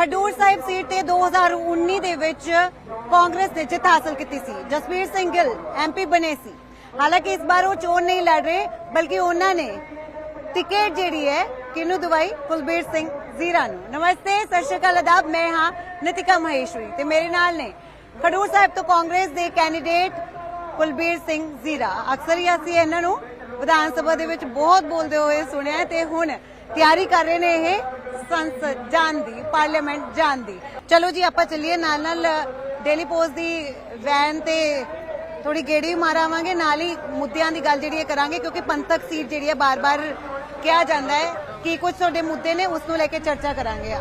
ਖਡੂਰ ਸਾਹਿਬ seat ਤੇ 2019 ਦੇ ਵਿੱਚ ਕਾਂਗਰਸ ਨੇ ਜਿੱਤ ਹਾਸਲ ਕੀਤੀ ਸੀ। ਜਸਵੀਰ ਸਿੰਘ ਗਿੱਲ ਐਮਪੀ ਬਣੇ ਸੀ। ਹਾਲਾਂਕਿ ਇਸ ਵਾਰ ਉਹ ਚੋਣ ਨਹੀਂ ਲੜ ਰਹੇ, ਬਲਕਿ ਉਹਨਾਂ ਨੇ ਟਿਕਟ ਜਿਹੜੀ ਹੈ ਕਿਹਨੂੰ ਦਵਾਈ? ਕੁਲਬੀਰ ਸਿੰਘ ਜ਼ੀਰਾ ਨੂੰ। ਨਮਸਤੇ, ਸਤਿ ਸ਼੍ਰੀ ਅਕਾਲ ਅਦਾਬ ਮੈਂ ਹਾਂ ਨਿਤਿਕਾ ਮਹੇਸ਼ਵਰੀ ਤੇ ਮੇਰੇ ਨਾਲ ਨੇ ਖਡੂਰ ਸਾਹਿਬ ਤੋਂ ਕਾਂਗਰਸ ਦੇ ਕੈਂਡੀਡੇਟ ਕੁਲਬੀਰ ਸਿੰਘ ਜ਼ੀਰਾ। ਅਕਸਰ ਹੀ ਅਸੀਂ ਇਹਨਾਂ ਨੂੰ ਵਿਧਾਨ ਸਭਾ ਦੇ ਵਿੱਚ ਬਹੁਤ ਬੋਲਦੇ ਹੋਏ ਸੁਣਿਆ ਤੇ ਹੁਣ ਤਿਆਰੀ ਕਰ ਰਹੇ ਨੇ ਇਹ ਸੰਸਦ ਜਾਣ ਦੀ, ਪਾਰਲੀਮੈਂਟ ਜਾਣ ਦੀ। ਚਲੋ ਜੀ, ਆਪਾਂ ਚੱਲੀਏ ਨਾਲ ਨਾਲ ਡੇਲੀ ਪੋਸਟ ਦੀ ਵੈਨ ਤੇ ਥੋੜੀ ਗੇੜੀ ਮਾਰਾਵਾਂਗੇ, ਨਾਲ ਹੀ ਮੁੱਦਿਆਂ ਦੀ ਗੱਲ ਜਿਹੜੀ ਹੈ ਕਰਾਂਗੇ, ਕਿਉਂਕਿ ਪੰਥਕ ਸੀਟ ਜਿਹੜੀ ਹੈ, ਬਾਰ-ਬਾਰ ਕਿਹਾ ਜਾਂਦਾ ਹੈ ਕਿ ਕੁਝ ਤੁਹਾਡੇ ਮੁੱਦੇ ਨੇ, ਉਸ ਨੂੰ ਲੈ ਕੇ ਚਰਚਾ ਕਰਾਂਗੇ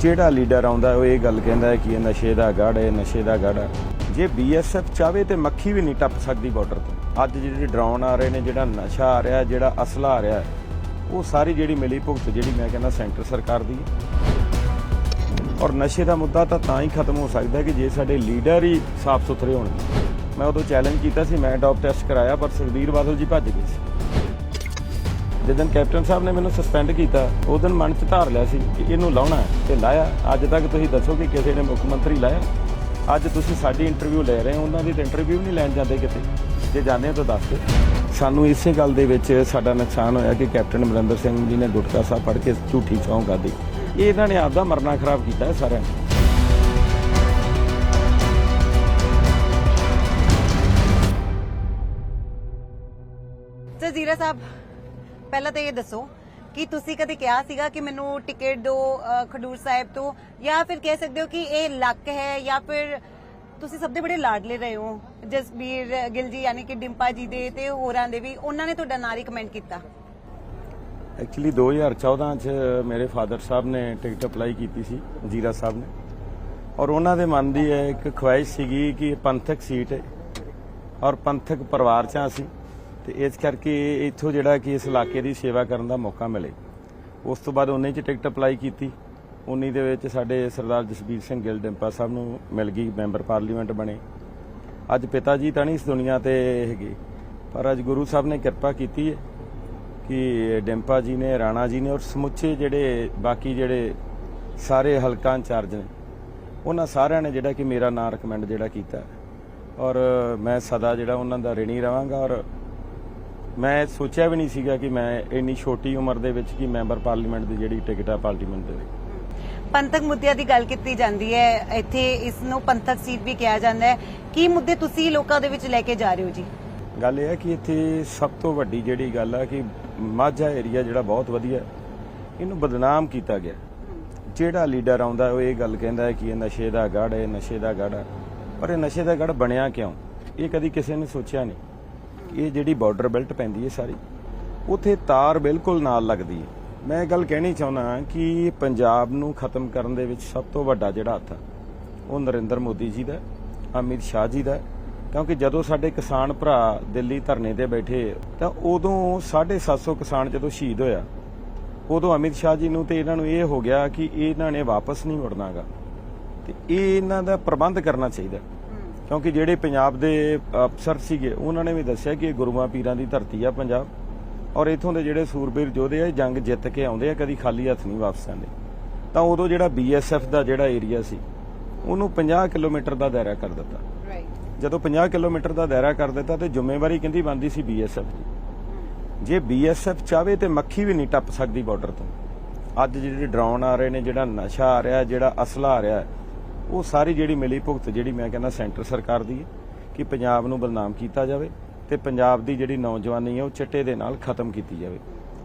ਜਿਹੜਾ ਲੀਡਰ ਆਉਂਦਾ ਉਹ ਇਹ ਗੱਲ ਕਹਿੰਦਾ ਹੈ ਕਿ ਇਹ ਨਸ਼ੇ ਦਾ ਗੜ ਹੈ ਨਸ਼ੇ ਦਾ ਗੜ ਹੈ। ਜੇ ਬੀਐਸਐਫ ਚਾਵੇ ਤੇ ਮੱਖੀ ਵੀ ਨਹੀਂ ਟੱਪ ਸਕਦੀ ਬਾਰਡਰ ਤੋਂ। ਅੱਜ ਜਿਹੜੇ ਡਰਾਉਣ ਆ ਰਹੇ ਨੇ, ਜਿਹੜਾ ਨਸ਼ਾ ਆ ਰਿਹਾ, ਜਿਹੜਾ ਅਸਲਾ ਆ ਰਿਹਾ, ਉਹ ਸਾਰੀ ਜਿਹੜੀ ਮਿਲੀ ਭੁਗਤ ਜਿਹੜੀ ਮੈਂ ਕਹਿੰਦਾ ਸੈਂਟਰ ਸਰਕਾਰ ਦੀ ਔਰ ਨਸ਼ੇ ਦਾ ਮੁੱਦਾ ਤਾਂ ਤਾਂ ਹੀ ਖਤਮ ਹੋ ਸਕਦਾ ਕਿ ਜੇ ਸਾਡੇ ਲੀਡਰ ਹੀ ਸਾਫ਼ ਸੁਥਰੇ ਹੋਣਗੇ ਮੈਂ ਉਦੋਂ ਚੈਲੰਜ ਕੀਤਾ ਸੀ, ਮੈਂ ਡੋਪ ਟੈਸਟ ਕਰਾਇਆ, ਪਰ ਸੁਖਬੀਰ ਬਾਦਲ ਜੀ ਭੱਜ ਗਏ ਸੀ। ਜਦੋਂ ਕੈਪਟਨ ਸਾਹਿਬ ਨੇ ਮੈਨੂੰ ਸਸਪੈਂਡ ਕੀਤਾ, ਉਹ ਦਿਨ ਮਨ 'ਚ ਧਾਰ ਲਿਆ ਸੀ ਕਿ ਇਹਨੂੰ ਲਾਉਣਾ ਹੈ ਤੇ ਲਾਇਆ। ਅੱਜ ਤੱਕ ਤੁਸੀਂ ਦੱਸੋ ਕਿ ਕਿਸੇ ਨੇ ਮੁੱਖ ਮੰਤਰੀ ਲਾਇਆ? ਅੱਜ ਤੁਸੀਂ ਸਾਡੀ ਇੰਟਰਵਿਊ ਲੈ ਰਹੇ ਹੋ, ਉਹਨਾਂ ਦੀ ਤਾਂ ਇੰਟਰਵਿਊ ਨਹੀਂ ਲੈਣ ਜਾਂਦੇ ਕਿਤੇ। ਜੇ ਜਾਂਦੇ ਹੋ ਤਾਂ ਦੱਸ ਦਿਓ। ਸਾਨੂੰ ਇਸੇ ਗੱਲ ਦੇ ਵਿੱਚ ਸਾਡਾ ਨੁਕਸਾਨ ਹੋਇਆ ਕਿ ਕੈਪਟਨ ਅਮਰਿੰਦਰ ਸਿੰਘ ਜੀ ਨੇ ਗੁਟਕਾ ਸਾਹਿਬ ਪੜ੍ਹ ਕੇ ਝੂਠੀ ਸਹੁੰ ਖਾਧੀ ਇਹ ਇਹਨਾਂ ਨੇ ਆਪਦਾ ਮਰਨਾ ਖਰਾਬ ਕੀਤਾ ਹੈ ਸਾਰਿਆਂ ਨੇ। ਤੇ ਜ਼ੀਰਾ ਸਾਹਿਬ, ਪਹਿਲਾਂ ਤਾਂ ਇਹ ਦੱਸੋ ਕਿ ਤੁਸੀਂ ਕਦੇ ਕਿਹਾ ਸੀਗਾ ਕਿ ਮੈਨੂੰ ਟਿਕਟ ਦਿਓ ਖਡੂਰ ਸਾਹਿਬ ਤੋਂ? ਜਾਂ ਫਿਰ ਕਹਿ ਸਕਦੇ ਹੋ ਕਿ ਇਹ ਲੱਕ ਹੈ ਜਾਂ ਫਿਰ ਤੁਸੀਂ ਸਭ ਦੇ ਬੜੇ ਲਾਡਲੇ ਰਹੇ ਹੋ, ਜਸਬੀਰ ਗਿੱਲ ਜੀ ਯਾਨੀ ਕਿ ਡਿੰਪਾ ਜੀ ਦੇ ਤੇ ਹੋਰਾਂ ਦੇ ਵੀ, ਉਹਨਾਂ ਨੇ ਤੁਹਾਡਾ ਨਾਂ ਰਿਕਮੈਂਡ ਕੀਤਾ? ਐਕਚੁਅਲੀ 2014 ਚ ਮੇਰੇ ਫਾਦਰ ਸਾਹਿਬ ਨੇ ਟਿਕਟ ਅਪਲਾਈ ਕੀਤੀ ਸੀ, ਜੀਰਾ ਸਾਹਿਬ ਨੇ। ਔਰ ਉਹਨਾਂ ਦੇ ਮਨ ਦੀ ਇਹ ਇੱਕ ਖੁਆਇਸ਼ ਸੀਗੀ ਕਿ ਪੰਥਕ ਸੀਟ ਹੈ। ਔਰ ਪੰਥਕ ਪਰਿਵਾਰ ਚ ਅਸੀਂ। ਤੇ ਇਸ ਕਰਕੇ ਇੱਥੋਂ ਜਿਹੜਾ ਕਿ ਇਸ ਇਲਾਕੇ ਦੀ ਸੇਵਾ ਕਰਨ ਦਾ ਮੌਕਾ ਮਿਲੇ। ਉਸ ਤੋਂ ਬਾਅਦ ਉਹਨੇ ਚ ਟਿਕਟ ਅਪਲਾਈ ਕੀਤੀ। 19 ਦੇ ਵਿੱਚ ਸਾਡੇ ਸਰਦਾਰ ਜਸਬੀਰ ਸਿੰਘ ਗਿੱਲ ਡਿੰਪਾ ਸਾਹਿਬ ਨੂੰ ਮਿਲ ਗਈ, ਮੈਂਬਰ ਪਾਰਲੀਮੈਂਟ ਬਣੇ। ਅੱਜ ਪਿਤਾ ਜੀ ਤਾਂ ਨਹੀਂ ਇਸ ਦੁਨੀਆ ਤੇ ਹੈਗੇ, ਪਰ ਅੱਜ ਗੁਰੂ ਸਾਹਿਬ ਨੇ ਕਿਰਪਾ ਕੀਤੀ ਹੈ ਕਿ ਡਿੰਪਾ ਜੀ ਨੇ, ਰਾਣਾ ਜੀ ਨੇ ਔਰ ਸਮੁੱਚੇ ਜਿਹੜੇ ਬਾਕੀ ਜਿਹੜੇ ਸਾਰੇ ਹਲਕਾ ਇੰਚਾਰਜ ਨੇ, ਉਹਨਾਂ ਸਾਰਿਆਂ ਨੇ ਜਿਹੜਾ ਕਿ ਮੇਰਾ ਨਾਮ ਰეკਮੈਂਡ ਜਿਹੜਾ ਕੀਤਾ ਔਰ ਮੈਂ ਸਦਾ ਜਿਹੜਾ ਉਹਨਾਂ ਦਾ ਰਿਣੀ ਰਵਾਂਗਾ ਔਰ ਮੈਂ ਸੋਚਿਆ ਵੀ ਨਹੀਂ ਸੀਗਾ ਕਿ ਮੈਂ ਇੰਨੀ ਛੋਟੀ ਉਮਰ ਦੇ ਵਿੱਚ ਕਿ ਮੈਂਬਰ ਪਾਰਲੀਮੈਂਟ ਦੀ ਜਿਹੜੀ ਟਿਕਟ ਆ ਪਾਰਲੀਮੈਂਟ ਦੇ ਪੰਥਕ ਮੁੱਦਿਆਂ ਦੀ ਗੱਲ ਕੀਤੀ ਜਾਂਦੀ ਹੈ ਇੱਥੇ ਇਸ ਨੂੰ ਪੰਥਕ ਸੀਟ ਵੀ ਕਿਹਾ ਜਾਂਦਾ ਹੈ। ਕੀ ਮੁੱਦੇ ਤੁਸੀਂ ਲੋਕਾਂ ਦੇ ਵਿੱਚ ਲੈ ਕੇ ਜਾ ਰਹੇ ਹੋ ਜੀ? ਗੱਲ ਇਹ ਹੈ ਕਿ ਇੱਥੇ ਸਭ ਤੋਂ ਵੱਡੀ ਜਿਹੜੀ ਗੱਲ ਹੈ ਕਿ ਮਾਝਾ ਏਰੀਆ ਜਿਹੜਾ ਬਹੁਤ ਵਧੀਆ ਇਹਨੂੰ ਬਦਨਾਮ ਕੀਤਾ ਗਿਆ। ਜਿਹੜਾ ਲੀਡਰ ਆਉਂਦਾ ਉਹ ਇਹ ਗੱਲ ਕਹਿੰਦਾ ਹੈ ਕਿ ਇਹ ਨਸ਼ੇ ਦਾ ਗੜ ਹੈ ਨਸ਼ੇ ਦਾ ਗੜ ਪਰ ਇਹ ਨਸ਼ੇ ਦਾ ਗੜ ਬਣਿਆ ਕਿਉਂ? ਇਹ ਕਦੀ ਕਿਸੇ ਨੇ ਸੋਚਿਆ ਨਹੀਂ। ਇਹ ਜਿਹੜੀ ਬਾਰਡਰ ਬੈਲਟ ਪੈਂਦੀ ਹੈ ਸਾਰੀ, ਉਥੇ ਤਾਰ ਬਿਲਕੁਲ ਨਾਲ ਲੱਗਦੀ ਹੈ। ਮੈਂ ਇਹ ਗੱਲ ਕਹਿਣੀ ਚਾਹੁੰਦਾ ਕਿ ਪੰਜਾਬ ਨੂੰ ਖਤਮ ਕਰਨ ਦੇ ਵਿੱਚ ਸਭ ਤੋਂ ਵੱਡਾ ਜਿਹੜਾ ਹੱਥ ਹੈ ਉਹ ਨਰਿੰਦਰ ਮੋਦੀ ਜੀ ਦਾ ਅਮਿਤ ਸ਼ਾਹ ਜੀ ਦਾ ਕਿਉਂਕਿ ਜਦੋਂ ਸਾਡੇ ਕਿਸਾਨ ਭਰਾ ਦਿੱਲੀ ਧਰਨੇ ਤੇ ਬੈਠੇ, ਤਾਂ ਉਦੋਂ 750 ਕਿਸਾਨ ਜਦੋਂ ਸ਼ਹੀਦ ਹੋਇਆ, ਉਦੋਂ ਅਮਿਤ ਸ਼ਾਹ ਜੀ ਨੂੰ ਤੇ ਇਹਨਾਂ ਨੂੰ ਇਹ ਹੋ ਗਿਆ ਕਿ ਇਹਨਾਂ ਨੇ ਵਾਪਸ ਨਹੀਂ ਮੁੜਨਾਗਾ। ਤੇ ਇਹ ਇਹਨਾਂ ਦਾ ਪ੍ਰਬੰਧ ਕਰਨਾ ਚਾਹੀਦਾ ਕਿਉਂਕਿ ਜਿਹੜੇ ਪੰਜਾਬ ਦੇ ਅਫਸਰ ਸੀਗੇ ਉਹਨਾਂ ਨੇ ਵੀ ਦੱਸਿਆ ਕਿ ਇਹ ਗੁਰੂਆਂ ਪੀਰਾਂ ਦੀ ਧਰਤੀ ਆ ਪੰਜਾਬ। ਔਰ ਇਥੋਂ ਦੇ ਜਿਹੜੇ ਸੂਰਬੀਰ ਯੋਧੇ ਆ ਜੰਗ ਜਿੱਤ ਕੇ ਆਉਂਦੇ ਆ ਕਦੀ ਖਾਲੀ ਹੱਥ ਨਹੀਂ ਵਾਪਸ ਆਉਂਦੇ। ਤਾਂ ਉਦੋਂ ਜਿਹੜਾ ਬੀਐਸਐਫ ਦਾ ਜਿਹੜਾ ਏਰੀਆ ਸੀ ਉਹਨੂੰ 50 ਕਿਲੋਮੀਟਰ ਦਾ ਦਾਇਰਾ ਕਰ ਦਿੱਤਾ। ਜਦੋਂ 50 ਕਿਲੋਮੀਟਰ ਦਾ ਦਾਇਰਾ ਕਰ ਦਿੱਤਾ ਤੇ ਜ਼ਿੰਮੇਵਾਰੀ ਕਿੰਦੀ ਬੰਦੀ ਸੀ? ਬੀਐਸਐਫ ਦੀ। ਜੇ ਬੀਐਸਐਫ ਚਾਵੇ ਤੇ ਮੱਖੀ ਵੀ ਨਹੀਂ ਟੱਪ ਸਕਦੀ ਬਾਰਡਰ ਤੋਂ। ਅੱਜ ਜਿਹੜੇ ਡਰਾਉਣ ਆ ਰਹੇ ਨੇ ਜਿਹੜਾ ਨਸ਼ਾ ਆ ਰਿਹਾ ਜਿਹੜਾ ਅਸਲਾ ਆ ਰਿਹਾ ਉਹ ਸਾਰੀ ਜਿਹੜੀ ਮਿਲੀ ਭੁਗਤ ਜਿਹੜੀ ਮੈਂ ਕਹਿੰਦਾ ਸੈਂਟਰ ਸਰਕਾਰ ਦੀ ਹੈ ਕਿ ਪੰਜਾਬ ਨੂੰ ਬਦਨਾਮ ਕੀਤਾ ਜਾਵੇ ਤੇ ਪੰਜਾਬ ਦੀ ਜਿਹੜੀ ਨੌਜਵਾਨੀ ਹੈ ਉਹ ਚਿੱਟੇ ਦੇ ਨਾਲ ਖਤਮ ਕੀਤੀ ਜਾਵੇ।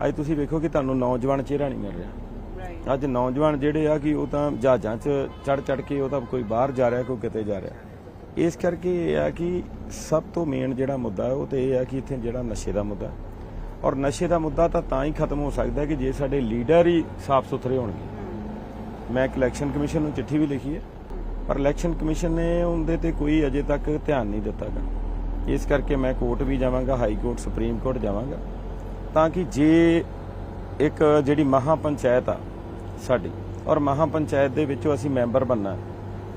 ਅੱਜ ਤੁਸੀਂ ਵੇਖੋ ਕਿ ਤੁਹਾਨੂੰ ਨੌਜਵਾਨ ਚਿਹਰਾ ਨਹੀਂ ਮਿਲ ਰਿਹਾ। ਅੱਜ ਨੌਜਵਾਨ ਜਿਹੜੇ ਆ ਕਿ ਉਹ ਤਾਂ ਜਹਾਜ਼ਾਂ 'ਚ ਚੜ ਚੜ ਕੇ ਉਹ ਤਾਂ ਕੋਈ ਬਾਹਰ ਜਾ ਰਿਹਾ ਕੋਈ ਕਿਤੇ ਜਾ ਰਿਹਾ। ਇਸ ਕਰਕੇ ਇਹ ਆ ਕਿ ਸਭ ਤੋਂ ਮੇਨ ਜਿਹੜਾ ਮੁੱਦਾ ਉਹ ਤੇ ਇਹ ਆ ਕਿ ਇੱਥੇ ਜਿਹੜਾ ਨਸ਼ੇ ਦਾ ਮੁੱਦਾ। ਔਰ ਨਸ਼ੇ ਦਾ ਮੁੱਦਾ ਤਾਂ ਤਾਂ ਹੀ ਖਤਮ ਹੋ ਸਕਦਾ ਕਿ ਜੇ ਸਾਡੇ ਲੀਡਰ ਹੀ ਸਾਫ਼ ਸੁਥਰੇ ਹੋਣਗੇ ਮੈਂ ਇਲੈਕਸ਼ਨ ਕਮਿਸ਼ਨ ਨੂੰ ਚਿੱਠੀ ਵੀ ਲਿਖੀ ਹੈ। ਪਰ ਇਲੈਕਸ਼ਨ ਕਮਿਸ਼ਨ ਨੇ ਉਹਦੇ ਤੇ ਕੋਈ ਅਜੇ ਤੱਕ ਧਿਆਨ ਨਹੀਂ ਦਿੱਤਾ ਗਾ। ਇਸ ਕਰਕੇ ਮੈਂ ਕੋਰਟ ਵੀ ਜਾਵਾਂਗਾ ਹਾਈ ਕੋਰਟ ਸੁਪਰੀਮ ਕੋਰਟ ਜਾਵਾਂਗਾ। ਤਾਂ ਕਿ ਜੇ ਇੱਕ ਜਿਹੜੀ ਮਹਾ ਪੰਚਾਇਤ ਆ ਸਾਡੀ ਔਰ ਮਹਾ ਪੰਚਾਇਤ ਦੇ ਵਿੱਚੋਂ ਅਸੀਂ ਮੈਂਬਰ ਬੰਨਾ